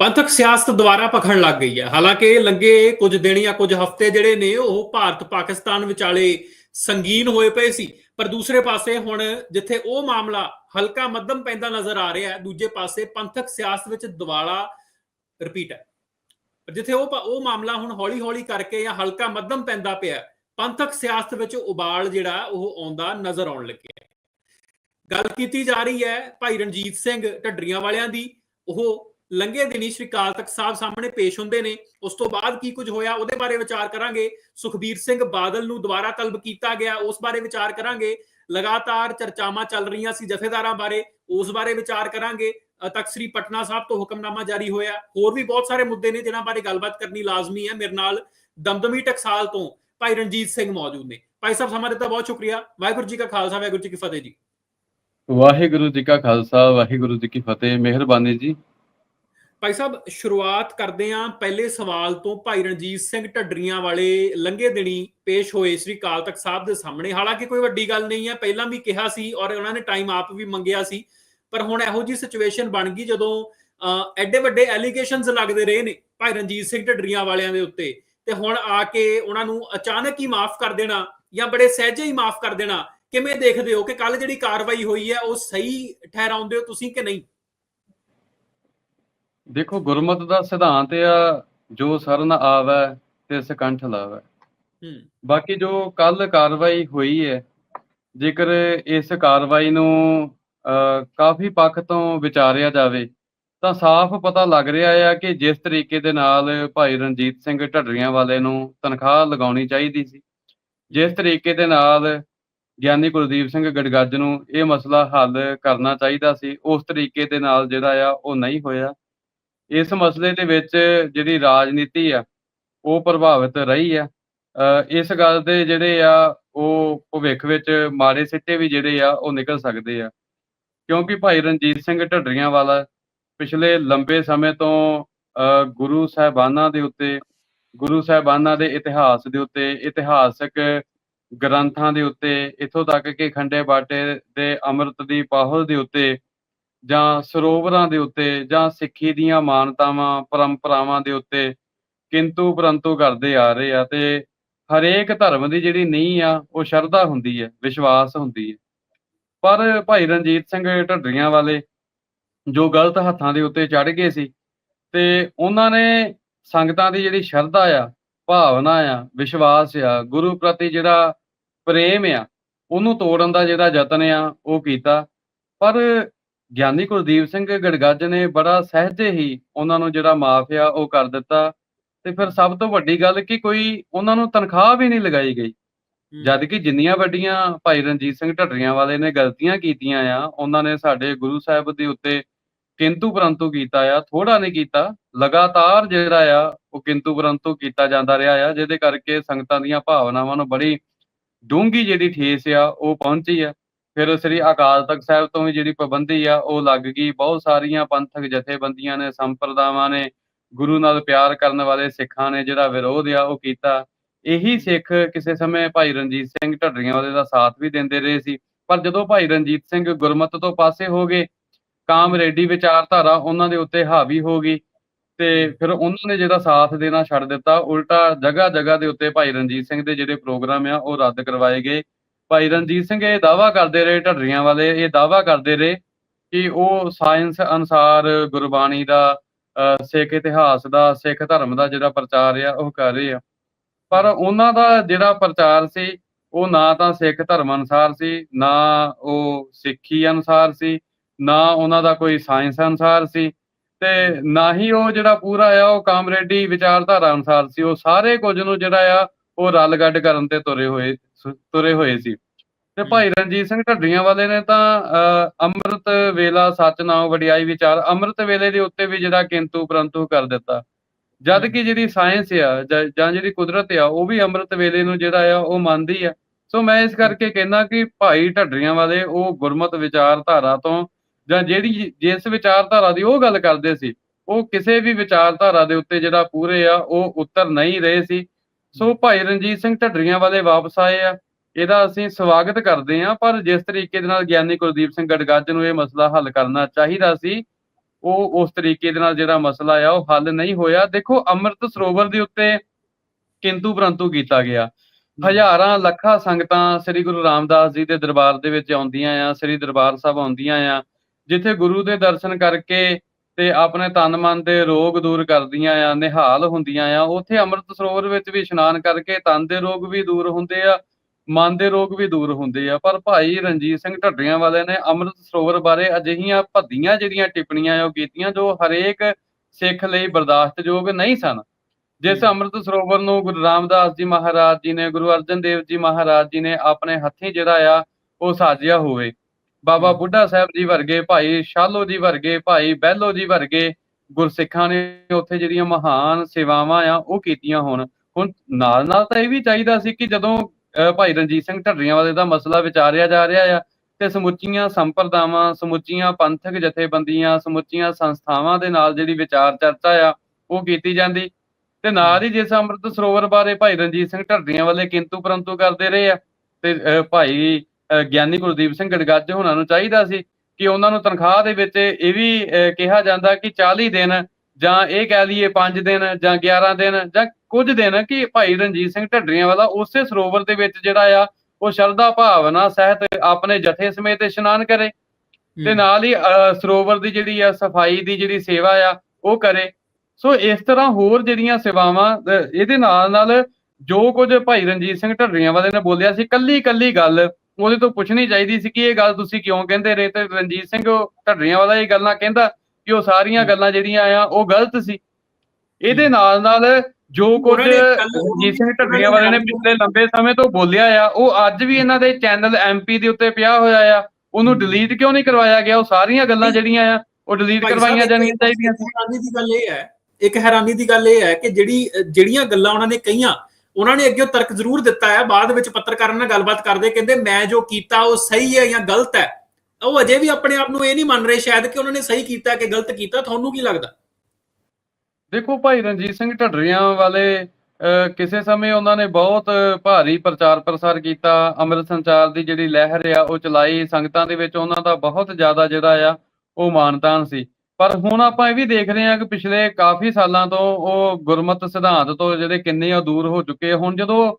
ਪੰਥਕ ਸਿਆਸਤ ਦੁਆਰਾ ਪਖਣ ਲੱਗ ਗਈ ਹੈ। ਹਾਲਾਂਕਿ ਲੰਗੇ ਕੁਝ ਦਿਨ ਜਾਂ ਕੁਝ ਹਫ਼ਤੇ ਜਿਹੜੇ ਨੇ, ਉਹ ਭਾਰਤ ਪਾਕਿਸਤਾਨ ਵਿਚਾਲੇ ਸੰਗੀਨ ਹੋਏ ਪਏ ਸੀ। ਪਰ ਦੂਸਰੇ ਪਾਸੇ ਹੁਣ ਜਿੱਥੇ ਉਹ ਮਾਮਲਾ ਹਲਕਾ ਮੱਧਮ ਪੈਂਦਾ ਨਜ਼ਰ ਆ ਰਿਹਾ ਹੈ, ਦੂਜੇ ਪਾਸੇ ਪੰਥਕ ਸਿਆਸਤ ਵਿੱਚ ਦਿਵਾਲਾ ਰਿਪੀਟ ਹੈ। ਪਰ ਜਿੱਥੇ ਉਹ ਉਹ ਮਾਮਲਾ ਹੁਣ ਹੌਲੀ-ਹੌਲੀ ਕਰਕੇ ਜਾਂ ਹਲਕਾ ਮੱਧਮ ਪੈਂਦਾ ਪਿਆ ਪੰਥਕ ਸਿਆਸਤ ਵਿੱਚ ਉਬਾਲ ਜਿਹੜਾ, ਉਹ ਆਉਂਦਾ ਨਜ਼ਰ ਆਉਣ ਲੱਗਿਆ ਗੱਲ ਕੀਤੀ ਜਾ ਰਹੀ ਹੈ ਭਾਈ ਰਣਜੀਤ ਸਿੰਘ ਢੱਡਰੀਆਂ ਵਾਲਿਆਂ ਦੀ। ਉਹ ਲੰਘੇ ਦਿਨੀ ਸ਼੍ਰੀ ਅਕਾਲ ਤਖਤ ਸਾਹਿਬ ਸਾਹਮਣੇ ਪੇਸ਼ ਹੁੰਦੇ ਨੇ। ਉਸ ਤੋਂ ਬਾਅਦ ਕੀ ਕੁਝ ਹੋਇਆ, ਉਹਦੇ ਬਾਰੇ ਵਿਚਾਰ ਕਰਾਂਗੇ। ਸੁਖਬੀਰ ਸਿੰਘ ਬਾਦਲ ਨੂੰ ਦੁਬਾਰਾ ਤਲਬ ਕੀਤਾ ਗਿਆ, ਉਸ ਬਾਰੇ ਵਿਚਾਰ ਕਰਾਂਗੇ। ਲਗਾਤਾਰ ਚਰਚਾਵਾਂ ਚੱਲ ਰਹੀਆਂ ਸੀ ਜਥੇਦਾਰਾਂ ਬਾਰੇ, ਉਸ ਬਾਰੇ ਵਿਚਾਰ ਕਰਾਂਗੇ। ਤਖ਼ਤ ਸ੍ਰੀ ਪਟਨਾ ਸਾਹਿਬ ਤੋਂ ਹੁਕਮਨਾਮਾ ਜਾਰੀ ਹੋਇਆ। ਹੋਰ ਵੀ ਬਹੁਤ ਸਾਰੇ ਮੁੱਦੇ ਨੇ ਜਿਨ੍ਹਾਂ ਬਾਰੇ ਗੱਲਬਾਤ ਕਰਨੀ ਲਾਜ਼ਮੀ ਹੈ ਮੇਰੇ ਨਾਲ ਦਮਦਮੀ ਟਕਸਾਲ ਤੋਂ ਭਾਈ ਰਣਜੀਤ ਸਿੰਘ ਮੌਜੂਦ ਨੇ। ਭਾਈ ਸਾਹਿਬ, ਸਮਾਂ ਦਿੱਤਾ, ਬਹੁਤ ਸ਼ੁਕਰੀਆ। ਵਾਹਿਗੁਰੂ ਜੀ ਕਾ ਖਾਲਸਾ, ਵਾਹਿਗੁਰੂ ਜੀ ਕੀ ਫਤਿਹ ਜੀ। ਵਾਹਿਗੁਰੂ ਜੀ ਕਾ ਖਾਲਸਾ, ਵਾਹਿਗੁਰੂ ਜੀ ਕੀ ਫਤਿਹ। ਮਿਹਰਬਾਨੀ ਜੀ। ਭਾਈ ਸਾਹਿਬ, ਸ਼ੁਰੂਆਤ ਕਰਦੇ ਹਾਂ ਪਹਿਲੇ ਸਵਾਲ ਤੋਂ। ਭਾਈ ਰਣਜੀਤ ਸਿੰਘ ਢੱਡਰੀਆਂ ਵਾਲੇ ਲੰਘੇ ਦਿਨੀ ਪੇਸ਼ ਹੋਏ ਸ੍ਰੀ ਅਕਾਲ ਤਖਤ ਸਾਹਿਬ ਦੇ ਸਾਹਮਣੇ। ਹਾਲਾਂਕਿ ਕੋਈ ਵੱਡੀ ਗੱਲ ਨਹੀਂ ਹੈ, ਪਹਿਲਾਂ ਵੀ ਕਿਹਾ ਸੀ ਔਰ ਉਹਨਾਂ ਨੇ ਟਾਈਮ ਆਪ ਵੀ ਮੰਗਿਆ ਸੀ। ਪਰ ਹੁਣ ਇਹੋ ਜੀ ਸਿਚੁਏਸ਼ਨ ਬਣ ਗਈ ਜਦੋਂ ਐਡੇ ਵੱਡੇ ਐਲੀਗੇਸ਼ਨਸ ਲੱਗਦੇ ਰਹੇ ਨੇ ਭਾਈ ਰਣਜੀਤ ਸਿੰਘ ਢੱਡਰੀਆਂ ਵਾਲਿਆਂ ਦੇ ਉੱਤੇ। ਤੇ ਹੁਣ ਆ ਕੇ ਉਹਨਾਂ ਨੂੰ ਅਚਾਨਕ ਹੀ ਮਾਫ ਕਰ ਦੇਣਾ ਜਾਂ ਬੜੇ ਸਹਿਜੇ ਹੀ ਮਾਫ ਕਰ ਦੇਣਾ, ਕਿਵੇਂ ਦੇਖਦੇ ਹੋ ਕਿ ਕੱਲ ਜਿਹੜੀ ਕਾਰਵਾਈ ਹੋਈ ਹੈ, ਉਹ ਸਹੀ ਠਹਿਰਾਉਂਦੇ ਹੋ ਤੁਸੀਂ ਕਿ ਨਹੀਂ? ਦੇਖੋ ਗੁਰਮਤ ਦਾ ਸਿਧਾਂਤ ਆ ਜੋ ਸਰਨ ਆਵੈ ਤੇ ਸਕੰਠ ਲਾਵੈ। ਹੂੰ। ਬਾਕੀ ਜੋ ਕੱਲ ਕਾਰਵਾਈ ਹੋਈ ਹੈ ਜੇਕਰ ਇਸ ਕਾਰਵਾਈ ਨੂੰ ਕਾਫੀ ਪੱਖ ਤੋਂ ਵਿਚਾਰਿਆ ਜਾਵੇ ਤਾਂ ਸਾਫ਼ ਪਤਾ ਲੱਗ ਰਿਹਾ ਆ ਕਿ ਜਿਸ ਤਰੀਕੇ ਦੇ ਨਾਲ ਭਾਈ ਰਣਜੀਤ ਸਿੰਘ ਢੱਡਰੀਆਂ ਵਾਲੇ ਨੂੰ ਤਨਖਾਹ ਲਗਾਉਣੀ ਚਾਹੀਦੀ ਸੀ ਜਿਸ ਤਰੀਕੇ ਦੇ ਨਾਲ ਗਿਆਨੀ ਕੁਲਦੀਪ ਸਿੰਘ ਗੜਗੱਜ ਨੂੰ ਇਹ ਮਸਲਾ ਹੱਲ ਕਰਨਾ ਚਾਹੀਦਾ ਸੀ ਉਸ ਤਰੀਕੇ ਦੇ ਨਾਲ ਜਿਹੜਾ ਆ ਉਹ ਨਹੀਂ ਹੋਇਆ। ਇਸ ਮਸਲੇ ਦੇ ਵਿੱਚ ਜਿਹੜੀ ਰਾਜਨੀਤੀ ਆ, ਉਹ ਪ੍ਰਭਾਵਿਤ ਰਹੀ ਆ। ਇਸ ਗੱਲ ਦੇ ਜਿਹੜੇ ਆ, ਉਹ ਭਵਿੱਖ ਵਿੱਚ ਮਾੜੇ ਸਿੱਟੇ ਵੀ ਜਿਹੜੇ ਆ, ਉਹ ਨਿਕਲ ਸਕਦੇ ਆ। ਕਿਉਂਕਿ ਭਾਈ ਰਣਜੀਤ ਸਿੰਘ ਢੱਡਰੀਆਂ ਵਾਲਾ ਪਿਛਲੇ ਲੰਬੇ ਸਮੇਂ ਤੋਂ ਗੁਰੂ ਸਾਹਿਬਾਨਾਂ ਦੇ ਉੱਤੇ, ਗੁਰੂ ਸਾਹਿਬਾਨਾਂ ਦੇ ਇਤਿਹਾਸ ਦੇ ਉੱਤੇ, ਇਤਿਹਾਸਕ ਗ੍ਰੰਥਾਂ ਦੇ ਉੱਤੇ, ਇਥੋਂ ਤੱਕ ਕਿ ਖੰਡੇ ਬਾਟੇ ਦੇ ਅੰਮ੍ਰਿਤ ਦੀ ਪਾਹਲ ਦੇ ਉੱਤੇ ਜਾਂ ਸਰੋਵਰਾਂ ਦੇ ਉੱਤੇ ਜਾਂ ਸਿੱਖੀ ਦੀਆਂ ਮਾਨਤਾਵਾਂ, ਪਰੰਪਰਾਵਾਂ ਦੇ ਉੱਤੇ ਕਿੰਤੂ ਪਰੰਤੂ ਕਰਦੇ ਆ ਰਹੇ ਆ ਤੇ ਹਰੇਕ ਧਰਮ ਦੀ ਜਿਹੜੀ ਨੀਂਹ ਆ, ਉਹ ਸ਼ਰਧਾ ਹੁੰਦੀ ਹੈ, ਵਿਸ਼ਵਾਸ ਹੁੰਦੀ ਹੈ। ਪਰ ਭਾਈ ਰਣਜੀਤ ਸਿੰਘ ਢੱਡਰੀਆਂ ਵਾਲੇ ਜੋ ਗਲਤ ਹੱਥਾਂ ਦੇ ਉੱਤੇ ਚੜ ਗਏ ਸੀ ਤੇ ਉਹਨਾਂ ਨੇ ਸੰਗਤਾਂ ਦੀ ਜਿਹੜੀ ਸ਼ਰਧਾ ਆ, ਭਾਵਨਾ ਆ, ਵਿਸ਼ਵਾਸ ਆ, ਗੁਰੂ ਪ੍ਰਤੀ ਜਿਹੜਾ ਪ੍ਰੇਮ ਆ, ਉਹਨੂੰ ਤੋੜਨ ਦਾ ਜਿਹੜਾ ਯਤਨ ਆ, ਉਹ ਕੀਤਾ। ਪਰ ਗਿਆਨੀ ਕੁਲਦੀਪ ਸਿੰਘ ਗੜਗੱਜ ਨੇ ਬੜਾ ਸਹਿਜੇ ਹੀ ਉਹਨਾਂ ਨੂੰ ਜਿਹੜਾ ਮਾਫ ਆ ਉਹ ਕਰ ਦਿੱਤਾ ਤੇ ਫਿਰ ਸਭ ਤੋਂ ਵੱਡੀ ਗੱਲ ਕਿ ਕੋਈ ਉਹਨਾਂ ਨੂੰ ਤਨਖਾਹ ਵੀ ਨਹੀਂ ਲਗਾਈ ਗਈ। ਜਦ ਕਿ ਜਿੰਨੀਆਂ ਵੱਡੀਆਂ ਭਾਈ ਰਣਜੀਤ ਸਿੰਘ ਢੱਡਰੀਆਂ ਵਾਲੇ ਨੇ ਗਲਤੀਆਂ ਕੀਤੀਆਂ ਆ ਉਹਨਾਂ ਨੇ ਸਾਡੇ ਗੁਰੂ ਸਾਹਿਬ ਦੇ ਉੱਤੇ ਕਿੰਤੂ ਪਰੰਤੂ ਕੀਤਾ ਆ ਥੋੜਾ ਨਹੀਂ ਕੀਤਾ ਲਗਾਤਾਰ ਜਿਹੜਾ ਆ ਉਹ ਕਿੰਤੂ ਪਰੰਤੂ ਕੀਤਾ ਜਾਂਦਾ ਰਿਹਾ ਆ ਜਿਹਦੇ ਕਰਕੇ ਸੰਗਤਾਂ ਦੀਆਂ ਭਾਵਨਾਵਾਂ ਨੂੰ ਬੜੀ ਡੂੰਘੀ ਜਿਹੜੀ ਠੇਸ ਆ ਉਹ ਪਹੁੰਚੀ ਆ ਫਿਰ ਸ੍ਰੀ ਅਕਾਲ ਤਖਤ ਸਾਹਿਬ ਤੋਂ ਵੀ ਜਿਹੜੀ ਪਾਬੰਦੀ ਆ, ਉਹ ਲੱਗ ਗਈ। ਬਹੁਤ ਸਾਰੀਆਂ ਪੰਥਕ ਜਥੇਬੰਦੀਆਂ ਨੇ, ਸੰਪਰਦਾਵਾਂ ਨੇ, ਗੁਰੂ ਨਾਲ ਪਿਆਰ ਕਰਨ ਵਾਲੇ ਸਿੱਖਾਂ ਨੇ ਜਿਹੜਾ ਵਿਰੋਧ ਆ, ਉਹ ਕੀਤਾ। ਇਹੀ ਸਿੱਖ ਕਿਸੇ ਸਮੇਂ ਭਾਈ ਰਣਜੀਤ ਸਿੰਘ ਢੱਡਰੀਆਂ ਵਾਲੇ ਦਾ ਸਾਥ ਵੀ ਦਿੰਦੇ ਰਹੇ ਸੀ। ਪਰ ਜਦੋਂ ਭਾਈ ਰਣਜੀਤ ਸਿੰਘ ਗੁਰਮਤ ਤੋਂ ਪਾਸੇ ਹੋ ਗਏ ਕਾਮਰੇਡੀ ਵਿਚਾਰਧਾਰਾ ਉਹਨਾਂ ਦੇ ਉੱਤੇ ਹਾਵੀ ਹੋ ਗਈ ਤੇ ਫਿਰ ਉਹਨਾਂ ਨੇ ਜਿਹੜਾ ਸਾਥ ਦੇਣਾ ਛੱਡ ਦਿੱਤਾ, ਉਲਟਾ ਜਗ੍ਹਾ ਜਗ੍ਹਾ ਦੇ ਉੱਤੇ ਭਾਈ ਰਣਜੀਤ ਸਿੰਘ ਦੇ ਜਿਹੜੇ ਪ੍ਰੋਗਰਾਮ ਆ, ਉਹ ਰੱਦ ਕਰਵਾਏ ਗਏ। ਭਾਈ ਰਣਜੀਤ ਸਿੰਘ, ਇਹ ਦਾਵਾ ਕਰਦੇ ਰਹੇ ਢੱਡਰੀਆਂ ਵਾਲੇ, ਇਹ ਦਾਵਾ ਕਰਦੇ ਰਹੇ ਕਿ ਉਹ ਸਾਇੰਸ ਅਨੁਸਾਰ ਗੁਰਬਾਣੀ ਦਾ ਸਿੱਖ ਇਤਿਹਾਸ ਦਾ, ਸਿੱਖ ਧਰਮ ਦਾ ਜਿਹੜਾ ਪ੍ਰਚਾਰ ਆ, ਉਹ ਕਰ ਰਹੇ ਆ। ਪਰ ਉਹਨਾਂ ਦਾ ਜਿਹੜਾ ਪ੍ਰਚਾਰ ਸੀ, ਉਹ ਨਾ ਤਾਂ ਸਿੱਖ ਧਰਮ ਅਨੁਸਾਰ ਸੀ, ਨਾ ਉਹ ਸਿੱਖੀ ਅਨੁਸਾਰ ਸੀ, ਨਾ ਉਹਨਾਂ ਦਾ ਕੋਈ ਸਾਇੰਸ ਅਨੁਸਾਰ ਸੀ ਤੇ ਨਾ ਹੀ ਉਹ ਜਿਹੜਾ ਪੂਰਾ ਆ, ਉਹ ਕਾਮਰੇਡੀ ਵਿਚਾਰਧਾਰਾ ਅਨੁਸਾਰ ਸੀ। ਉਹ ਸਾਰੇ ਕੁਝ ਨੂੰ ਜਿਹੜਾ ਆ, ਉਹ ਰਲ ਗੱਡ ਕਰਨ ਤੇ ਤੁਰੇ ਹੋਏ। ਤੁਰੇ ਹੋਏ ਸੀ। ਤੇ ਭਾਈ ਰਣਜੀਤ ਸਿੰਘ ਢੱਡੀਆਂ ਵਾਲੇ ਨੇ ਤਾਂ ਅੰਮ੍ਰਿਤ ਵੇਲਾ ਸੱਚ ਨਾਮ ਵਡਿਆਈ ਵਿਚਾਰ ਅੰਮ੍ਰਿਤ ਵੇਲੇ ਦੇ ਉੱਤੇ ਵੀ ਜਿਹੜਾ ਕਿੰਤੂ ਪਰੰਤੂ ਕਰ ਦਿੱਤਾ। ਜਦ ਕਿ ਜਿਹੜੀ ਸਾਇੰਸ ਆ ਜਾਂ ਜਾਂ ਜਿਹੜੀ ਕੁਦਰਤ ਆ ਉਹ ਵੀ ਅੰਮ੍ਰਿਤ ਵੇਲੇ ਨੂੰ ਜਿਹੜਾ ਆ ਉਹ ਮੰਨਦੀ ਆ। ਸੋ ਮੈਂ ਇਸ ਕਰਕੇ ਕਹਿੰਦਾ ਕਿ ਭਾਈ ਢੱਡਰੀਆਂ ਵਾਲੇ ਉਹ ਗੁਰਮਤ ਵਿਚਾਰਧਾਰਾ ਤੋਂ ਜਾਂ ਜਿਹੜੀ ਜਿਸ ਵਿਚਾਰਧਾਰਾ ਦੀ ਉਹ ਗੱਲ ਕਰਦੇ ਸੀ ਉਹ ਕਿਸੇ ਵੀ ਵਿਚਾਰਧਾਰਾ ਦੇ ਉੱਤੇ ਜਿਹੜਾ ਪੂਰੇ ਆ ਉਹ ਉੱਤਰ ਨਹੀਂ ਰਹੇ ਸੀ। ਸੋ ਭਾਈ ਰਣਜੀਤ ਸਿੰਘ ਢੱਡਰੀਆਂ ਵਾਲੇ ਵਾਪਸ ਆਏ ਆ। ਇਹਦਾ ਅਸੀਂ ਸਵਾਗਤ ਕਰਦੇ ਹਾਂ ਪਰ ਜਿਸ ਤਰੀਕੇ ਦੇ ਨਾਲ ਗਿਆਨੀ ਕੁਲਦੀਪ ਸਿੰਘ ਗੜਗੱਜ ਨੂੰ ਇਹ ਮਸਲਾ ਹੱਲ ਕਰਨਾ ਚਾਹੀਦਾ ਸੀ ਉਹ ਉਸ ਤਰੀਕੇ ਦੇ ਨਾਲ ਜਿਹੜਾ ਮਸਲਾ ਆ ਉਹ ਹੱਲ ਨਹੀਂ ਹੋਇਆ। ਦੇਖੋ ਅੰਮ੍ਰਿਤ ਸਰੋਵਰ ਦੇ ਉੱਤੇ ਕਿੰਤੂ ਪਰੰਤੂ ਕੀਤਾ ਗਿਆ। ਹਜ਼ਾਰਾਂ ਲੱਖਾਂ ਸੰਗਤਾਂ ਸ੍ਰੀ ਗੁਰੂ ਰਾਮਦਾਸ ਜੀ ਦੇ ਦਰਬਾਰ ਦੇ ਵਿੱਚ ਆਉਂਦੀਆਂ ਆ ਸ੍ਰੀ ਦਰਬਾਰ ਸਾਹਿਬ ਆਉਂਦੀਆਂ ਆ ਜਿੱਥੇ ਗੁਰੂ ਦੇ ਦਰਸ਼ਨ ਕਰਕੇ ਤੇ ਆਪਣੇ ਤਨ ਮਨ ਦੇ ਰੋਗ ਦੂਰ ਕਰਦੀਆਂ ਆ ਨਿਹਾਲ ਹੁੰਦੀਆਂ ਆ। ਉੱਥੇ ਅੰਮ੍ਰਿਤ ਸਰੋਵਰ ਵਿੱਚ ਵੀ ਇਸ਼ਨਾਨ ਕਰਕੇ ਤਨ ਦੇ ਰੋਗ ਵੀ ਦੂਰ ਹੁੰਦੇ ਆ ਮਨ ਦੇ ਰੋਗ ਵੀ ਦੂਰ ਹੁੰਦੇ ਆ। ਪਰ ਭਾਈ ਰਣਜੀਤ ਸਿੰਘ ਢੱਡਰੀਆਂ ਵਾਲੇ ਨੇ ਅੰਮ੍ਰਿਤ ਸਰੋਵਰ ਬਾਰੇ ਅਜਿਹੀਆਂ ਭੱਦੀਆਂ ਜਿਹੜੀਆਂ ਟਿੱਪਣੀਆਂ ਆ ਉਹ ਕੀਤੀਆਂ ਜੋ ਹਰੇਕ ਸਿੱਖ ਲਈ ਬਰਦਾਸ਼ਤਯੋਗ ਨਹੀਂ ਸਨ। ਜਿਸ ਅੰਮ੍ਰਿਤ ਸਰੋਵਰ ਨੂੰ ਗੁਰੂ ਰਾਮਦਾਸ ਜੀ ਮਹਾਰਾਜ ਜੀ ਨੇ ਗੁਰੂ ਅਰਜਨ ਦੇਵ ਜੀ ਮਹਾਰਾਜ ਜੀ ਨੇ ਆਪਣੇ ਹੱਥੀਂ ਜਿਹੜਾ ਆ ਉਹ ਸਾਜਿਆ ਹੋਵੇ। ਬਾਬਾ। ਬੁੱਢਾ ਸਾਹਿਬ ਜੀ ਵਰਗੇ ਭਾਈ ਸ਼ਾਲੋ ਜੀ ਵਰਗੇ ਭਾਈ ਬਹਿਲੋ ਜੀ ਵਰਗੇ ਗੁਰਸਿੱਖਾਂ ਨੇ ਉੱਥੇ ਜਿਹੜੀਆਂ ਮਹਾਨ ਸੇਵਾਵਾਂ ਆ ਉਹ ਕੀਤੀਆਂ ਹੋਣ ਹੁਣ ਨਾਲ ਨਾਲ ਤਾਂ ਇਹ ਵੀ ਚਾਹੀਦਾ ਸੀ ਕਿ ਜਦੋਂ ਭਾਈ ਰਣਜੀਤ ਸਿੰਘ ਢੱਡਰੀਆਂ ਵਾਲੇ ਦਾ ਮਸਲਾ ਵਿਚਾਰਿਆ ਜਾ ਰਿਹਾ ਆ ਤੇ ਸਮੁੱਚੀਆਂ ਸੰਪਰਦਾਵਾਂ ਸਮੁੱਚੀਆਂ ਪੰਥਕ ਜਥੇਬੰਦੀਆਂ ਸਮੁੱਚੀਆਂ ਸੰਸਥਾਵਾਂ ਦੇ ਨਾਲ ਜਿਹੜੀ ਵਿਚਾਰ ਚਰਚਾ ਆ ਉਹ ਕੀਤੀ ਜਾਂਦੀ ਤੇ ਨਾਲ ਹੀ ਜਿਸ ਅੰਮ੍ਰਿਤ ਸਰੋਵਰ ਬਾਰੇ ਭਾਈ ਰਣਜੀਤ ਸਿੰਘ ਢੱਡਰੀਆਂ ਵਾਲੇ ਕਿੰਤੂ ਪਰੰਤੂ ਕਰਦੇ ਰਹੇ ਆ ਤੇ ਭਾਈ ਗਿਆਨੀ ਗੁਰਦੀਪ ਸਿੰਘ ਗੜਗੱਜ ਹੋਣਾ ਨੂੰ ਚਾਹੀਦਾ ਸੀ ਕਿ ਉਹਨਾਂ ਨੂੰ ਤਨਖਾਹ ਦੇ ਵਿੱਚ ਇਹ ਵੀ ਕਿਹਾ ਜਾਂਦਾ ਕਿ 40 ਦਿਨ ਜਾਂ ਇਹ ਕਹਿ ਲਈਏ 5 ਦਿਨ ਜਾਂ 11 ਦਿਨ ਜਾਂ ਕੁਝ ਦਿਨ ਕਿ ਭਾਈ ਰਣਜੀਤ ਸਿੰਘ ਢੱਡਰੀਆਂ ਵਾਲਾ ਉਸੇ ਸਰੋਵਰ ਦੇ ਵਿੱਚ ਜਿਹੜਾ ਆ ਉਹ ਸ਼ਰਧਾ ਭਾਵਨਾ ਸਹਿਤ ਆਪਣੇ ਜਥੇ ਸਮੇਤ ਇਸ਼ਨਾਨ ਕਰੇ ਤੇ ਨਾਲ ਹੀ ਸਰੋਵਰ ਦੀ ਜਿਹੜੀ ਆ ਸਫ਼ਾਈ ਦੀ ਜਿਹੜੀ ਸੇਵਾ ਆ ਉਹ ਕਰੇ। ਸੋ ਇਸ ਤਰ੍ਹਾਂ ਹੋਰ ਜਿਹੜੀਆਂ ਸੇਵਾਵਾਂ ਇਹਦੇ ਨਾਲ ਨਾਲ ਜੋ ਕੁਝ ਭਾਈ ਰਣਜੀਤ ਸਿੰਘ ਢੱਡਰੀਆਂ ਵਾਲੇ ਨੇ ਬੋਲਿਆ ਸੀ ਕੱਲੀ ਕੱਲੀ ਗੱਲ ਉਹਦੇ ਤੋਂ ਪੁੱਛਣੀ ਚਾਹੀਦੀ ਸੀ ਕਿ ਇਹ ਗੱਲ ਤੁਸੀਂ ਕਿਉਂ ਕਹਿੰਦੇ ਰਹੇ ਤੇ ਰਣਜੀਤ ਸਿੰਘ ਢੱਡਰੀਆਂ ਵਾਲਾ ਇਹ ਗੱਲਾਂ ਕਹਿੰਦਾ ਕਿ ਉਹ ਸਾਰੀਆਂ। ਗੱਲਾਂ ਜਿਹੜੀਆਂ ਆ ਉਹ ਗਲਤ ਸੀ ਇਹਦੇ ਨਾਲ ਨਾਲ ਜੋ ਕੁਝ ਰਣਜੀਤ ਸਿੰਘ ਢੱਡਰੀਆਂ ਵਾਲੇ ਨੇ ਪਿਛਲੇ ਲੰਬੇ ਸਮੇਂ ਤੋਂ ਬੋਲਿਆ ਆ ਉਹ ਅੱਜ ਵੀ ਇਹਨਾਂ ਦੇ ਚੈਨਲ ਐਮਪੀ ਦੇ ਉੱਤੇ ਪਿਆ ਹੋਇਆ ਆ ਉਹਨੂੰ। ਡਿਲੀਟ ਕਿਉਂ ਨਹੀਂ ਕਰਵਾਇਆ ਗਿਆ ਉਹ ਸਾਰੀਆਂ ਗੱਲਾਂ। ਜਿਹੜੀਆਂ ਆ ਉਹ ਡਿਲੀਟ ਕਰਵਾਈਆਂ ਜਾਣੀਆਂ ਚਾਹੀਦੀਆਂ ਸੀ ਦੀ ਗੱਲ ਇਹ ਹੈ ਇੱਕ ਹੈਰਾਨੀ ਦੀ ਗੱਲ ਇਹ ਹੈ ਕਿ ਜਿਹੜੀ ਜਿਹੜੀਆਂ ਗੱਲਾਂ ਉਹਨਾਂ ਨੇ ਕਹੀਆਂ ਉਹਨਾਂ ਨੇ ਅੱਗੇ ਤਰਕ ਜ਼ਰੂਰ ਦਿੱਤਾ ਹੈ। ਬਾਅਦ ਵਿੱਚ ਪੱਤਰਕਾਰਾਂ ਨਾਲ ਗੱਲਬਾਤ ਕਰਦੇ ਕਹਿੰਦੇ, ਮੈਂ ਜੋ ਕੀਤਾ ਉਹ ਸਹੀ ਹੈ ਜਾਂ ਗਲਤ ਹੈ? ਉਹ ਅਜੇ ਵੀ ਆਪਣੇ ਆਪ ਨੂੰ ਇਹ ਨਹੀਂ ਮੰਨ ਰਹੇ ਸ਼ਾਇਦ ਕਿ ਉਹਨਾਂ ਨੇ ਸਹੀ ਕੀਤਾ ਕਿ ਗਲਤ ਕੀਤਾ। ਤੁਹਾਨੂੰ ਕੀ ਲੱਗਦਾ? ਦੇਖੋ ਭਾਈ ਰਣਜੀਤ ਸਿੰਘ ਢੱਡਰੀਆਂ ਵਾਲੇ ਕਿਸੇ ਸਮੇਂ ਉਹਨਾਂ ਨੇ ਬਹੁਤ ਭਾਰੀ ਪ੍ਰਚਾਰ ਪ੍ਰਸਾਰ ਕੀਤਾ। ਅੰਮ੍ਰਿਤ ਸੰਚਾਰ ਦੀ ਜਿਹੜੀ ਲਹਿਰ ਆ, ਉਹ ਚਲਾਈ। ਸੰਗਤਾਂ ਦੇ ਵਿੱਚ ਉਹਨਾਂ ਦਾ ਬਹੁਤ ਜ਼ਿਆਦਾ ਜਿਹੜਾ ਆ, ਉਹ ਮਾਨਤਾਨ ਸੀ। ਪਰ ਹੁਣ ਆਪਾਂ ਇਹ ਵੀ ਦੇਖ ਰਹੇ ਹਾਂ ਕਿ ਪਿਛਲੇ ਕਾਫੀ ਸਾਲਾਂ ਤੋਂ ਉਹ ਗੁਰਮਤ ਸਿਧਾਂਤ ਤੋਂ ਜਿਹੜੇ ਕਿੰਨੇ ਆ ਦੂਰ ਹੋ ਚੁੱਕੇ ਹੁਣ ਜਦੋਂ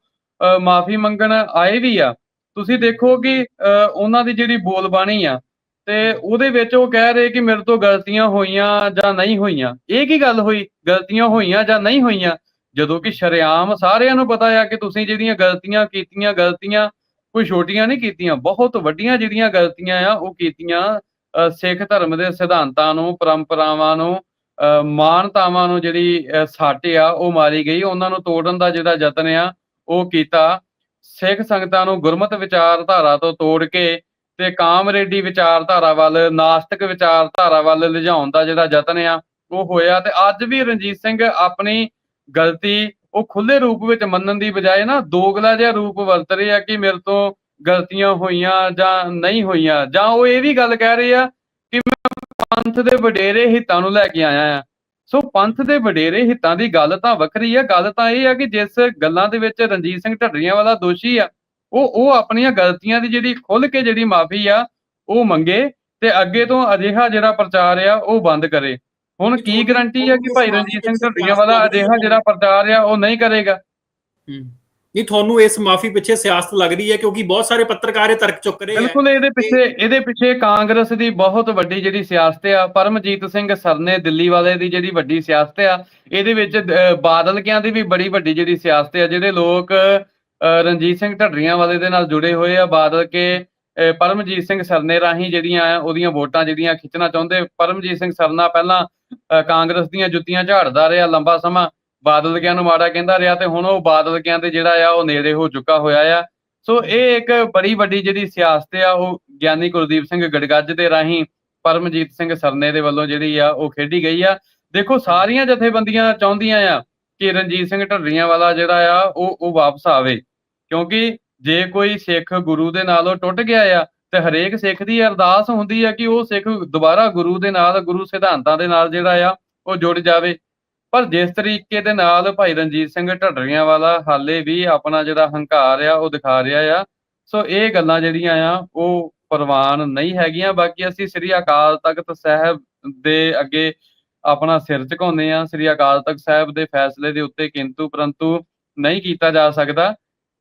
ਮਾਫੀ ਮੰਗਣ ਆਏ ਵੀ ਆ ਤੁਸੀਂ ਦੇਖੋ ਕਿ ਅਹ, ਉਹਨਾਂ ਦੀ ਜਿਹੜੀ ਬੋਲਬਾਣੀ ਆ ਤੇ ਉਹਦੇ ਵਿੱਚ ਉਹ ਕਹਿ ਰਹੇ ਕਿ ਮੇਰੇ ਤੋਂ ਗਲਤੀਆਂ ਹੋਈਆਂ ਜਾਂ ਨਹੀਂ ਹੋਈਆਂ। ਇਹ ਕੀ ਗੱਲ ਹੋਈ? ਗਲਤੀਆਂ ਹੋਈਆਂ ਜਾਂ ਨਹੀਂ ਹੋਈਆਂ? ਜਦੋਂ ਕਿ ਸ਼ਰੇਆਮ ਸਾਰਿਆਂ ਨੂੰ ਪਤਾ ਆ ਕਿ ਤੁਸੀਂ ਜਿਹੜੀਆਂ ਗਲਤੀਆਂ ਕੀਤੀਆਂ ਗਲਤੀਆਂ ਕੋਈ ਛੋਟੀਆਂ ਨਹੀਂ ਕੀਤੀਆਂ ਬਹੁਤ ਵੱਡੀਆਂ ਜਿਹੜੀਆਂ ਗਲਤੀਆਂ ਆ ਉਹ ਕੀਤੀਆਂ ਸਿੱਖ ਧਰਮ ਦੇ ਸਿਧਾਂਤਾਂ ਨੂੰ ਪਰੰਪਰਾਵਾਂ ਨੂੰ ਅ, ਮਾਨਤਾਵਾਂ ਨੂੰ ਜਿਹੜੀ ਅ, ਸੱਟ ਆ ਉਹ ਮਾਰੀ ਗਈ। ਉਹਨਾਂ ਨੂੰ ਤੋੜਨ ਦਾ ਜਿਹੜਾ ਯਤਨ ਆ ਉਹ ਕੀਤਾ। ਸਿੱਖ ਸੰਗਤਾਂ ਨੂੰ ਗੁਰਮਤ ਵਿਚਾਰਧਾਰਾ ਤੋਂ ਤੋੜ ਕੇ ਤੇ ਕਾਮਰੇਡੀ ਵਿਚਾਰਧਾਰਾ ਵੱਲ ਨਾਸਤਿਕ ਵਿਚਾਰਧਾਰਾ ਵੱਲ ਲਿਜਾਉਣ ਦਾ ਜਿਹੜਾ ਯਤਨ ਆ ਉਹ ਹੋਇਆ। ਤੇ ਅੱਜ ਵੀ ਰਣਜੀਤ ਸਿੰਘ ਆਪਣੀ ਗਲਤੀ ਉਹ ਖੁੱਲੇ ਰੂਪ ਵਿੱਚ ਮੰਨਣ ਦੀ ਬਜਾਏ ਨਾ ਦੋਗਲਾ ਜਿਹਾ ਰੂਪ ਵਰਤ ਰਹੇ ਆ ਕਿ ਮੇਰੇ ਤੋਂ ਗਲਤੀਆਂ ਹੋਈਆਂ ਜਾਂ ਨਹੀਂ ਹੋਈਆਂ ਜਾਂ ਉਹ ਇਹ ਵੀ ਗੱਲ ਕਹਿ ਰਹੇ ਆ ਕਿ ਮੈਂ ਪੰਥ ਦੇ ਵਡੇਰੇ ਹਿੱਤਾਂ ਨੂੰ ਲੈ ਕੇ ਆਇਆ ਆ। ਸੋ ਪੰਥ ਦੇ ਵਡੇਰੇ ਹਿੱਤਾਂ ਦੀ ਗੱਲ ਤਾਂ ਵੱਖਰੀ ਆ ਗੱਲ ਤਾਂ ਇਹ ਆ ਕਿ ਜਿਸ ਗੱਲਾਂ ਦੇ ਵਿੱਚ ਰਣਜੀਤ ਸਿੰਘ ਢੱਡਰੀਆਂ ਵਾਲਾ ਦੋਸ਼ੀ ਆ ਉਹ ਉਹ ਆਪਣੀਆਂ ਗਲਤੀਆਂ ਦੀ ਜਿਹੜੀ ਖੁੱਲ ਕੇ ਜਿਹੜੀ ਮਾਫੀ ਆ ਉਹ ਮੰਗੇ ਤੇ ਅੱਗੇ ਤੋਂ ਅਜਿਹਾ ਜਿਹੜਾ ਪ੍ਰਚਾਰ ਆ ਉਹ ਬੰਦ ਕਰੇ। ਹੁਣ ਕੀ ਗਰੰਟੀ ਆ ਕਿ ਭਾਈ ਰਣਜੀਤ ਸਿੰਘ ਢੱਡਰੀਆਂ ਵਾਲਾ ਅਜਿਹਾ ਜਿਹੜਾ ਪ੍ਰਚਾਰ ਆ ਉਹ ਨਹੀਂ ਕਰੇਗਾ? ਨਹੀਂ ਤੁਹਾਨੂੰ ਇਸ ਮਾਫੀ ਪਿੱਛੇ ਸਿਆਸਤ ਲੱਗ ਰਹੀ ਹੈ ਕਿਉਂਕਿ ਬਹੁਤ ਸਾਰੇ ਪੱਤਰਕਾਰ ਇਹ ਤਰਕ ਚੁੱਕ ਰਹੇ ਹੈ ਬਿਲਕੁਲ ਇਹਦੇ ਪਿੱਛੇ ਇਹਦੇ ਪਿੱਛੇ ਕਾਂਗਰਸ ਦੀ ਬਹੁਤ ਵੱਡੀ ਜਿਹੜੀ ਸਿਆਸਤ ਆ ਪਰਮਜੀਤ ਸਿੰਘ ਸਰਨੇ ਦਿੱਲੀ ਵਾਲੇ ਦੀ ਜਿਹੜੀ ਵੱਡੀ ਸਿਆਸਤ ਆ ਇਹਦੇ ਵਿੱਚ ਬਾਦਲ ਕਿਆਂ ਦੀ ਵੀ ਬੜੀ ਵੱਡੀ ਜਿਹੜੀ ਸਿਆਸਤ ਆ ਜਿਹੜੇ ਲੋਕ ਰਣਜੀਤ ਸਿੰਘ ਢੱਡਰੀਆਂ ਵਾਲੇ ਦੇ ਨਾਲ ਜੁੜੇ ਹੋਏ ਆ ਬਾਦਲ ਕੇ ਪਰਮਜੀਤ ਸਿੰਘ ਸਰਨੇ ਰਾਹੀਂ ਜਿਹੜੀਆਂ ਆ ਉਹਦੀਆਂ ਵੋਟਾਂ ਜਿਹੜੀਆਂ ਖਿੱਚਣਾ ਚਾਹੁੰਦੇ ਪਰਮਜੀਤ ਸਿੰਘ ਸਰਨਾ ਪਹਿਲਾਂ ਕਾਂਗਰਸ ਦੀਆਂ ਜੁੱਤੀਆਂ ਝਾੜਦਾ ਰਿਹਾ ਲੰਬਾ ਸਮਾਂ ਬਾਦਲ ਕਿਆਂ ਨੂੰ ਮਾੜਾ ਕਹਿੰਦਾ ਰਿਹਾ ਤੇ ਹੁਣ ਉਹ ਬਾਦਲ ਕਿਆਂ ਦੇ ਜਿਹੜਾ ਆ ਉਹ ਨੇੜੇ ਹੋ ਚੁੱਕਾ ਹੋਇਆ ਆ। ਸੋ ਇਹ ਇੱਕ ਬੜੀ ਵੱਡੀ ਜਿਹੜੀ ਸਿਆਸਤ ਆ, ਉਹ ਗਿਆਨੀ ਕੁਲਦੀਪ ਸਿੰਘ ਗੜਗੱਜ ਦੇ ਰਾਹੀਂ ਪਰਮਜੀਤ ਸਿੰਘ ਸਰਨੇ ਦੇ ਵੱਲੋਂ ਜਿਹੜੀ ਆ ਉਹ ਖੇਡੀ ਗਈ ਆ। ਦੇਖੋ ਸਾਰੀਆਂ ਜਥੇਬੰਦੀਆਂ ਚਾਹੁੰਦੀਆਂ ਆ ਕਿ ਰਣਜੀਤ ਸਿੰਘ ਢੱਡਰੀਆਂ ਵਾਲਾ ਜਿਹੜਾ ਆ ਉਹ ਉਹ ਵਾਪਸ ਆਵੇ। ਕਿਉਂਕਿ ਜੇ ਕੋਈ ਸਿੱਖ ਗੁਰੂ ਦੇ ਨਾਲੋਂ ਟੁੱਟ ਗਿਆ ਆ ਤੇ ਹਰੇਕ ਸਿੱਖ ਦੀ ਅਰਦਾਸ ਹੁੰਦੀ ਆ ਕਿ ਉਹ ਸਿੱਖ ਦੁਬਾਰਾ ਗੁਰੂ ਦੇ ਨਾਲ, ਗੁਰੂ ਸਿਧਾਂਤਾਂ ਦੇ ਨਾਲ ਜਿਹੜਾ ਆ ਉਹ ਜੁੜ ਜਾਵੇ। ਪਰ ਜਿਸ ਤਰੀਕੇ ਦੇ ਨਾਲ ਭਾਈ ਰਣਜੀਤ ਸਿੰਘ ਢੱਡਰੀਆਂ ਵਾਲਾ ਹਾਲੇ ਵੀ ਆਪਣਾ ਜਿਹੜਾ ਹੰਕਾਰ ਆ, ਉਹ ਦਿਖਾ ਰਿਹਾ ਆ, ਸੋ ਇਹ ਗੱਲਾਂ ਜਿਹੜੀਆਂ ਆ, ਉਹ ਪ੍ਰਵਾਨ ਨਹੀਂ ਹੈਗੀਆਂ। ਬਾਕੀ ਅਸੀਂ ਸ੍ਰੀ ਅਕਾਲ ਤਖਤ ਸਾਹਿਬ ਦੇ ਅੱਗੇ ਆਪਣਾ ਸਿਰ ਝੁਕਾਉਂਦੇ ਆ ਸ੍ਰੀ ਅਕਾਲ ਤਖਤ ਸਾਹਿਬ ਦੇ ਫੈਸਲੇ ਦੇ ਉੱਤੇ ਕਿੰਤੂ ਪਰੰਤੂ ਨਹੀਂ ਕੀਤਾ ਜਾ ਸਕਦਾ।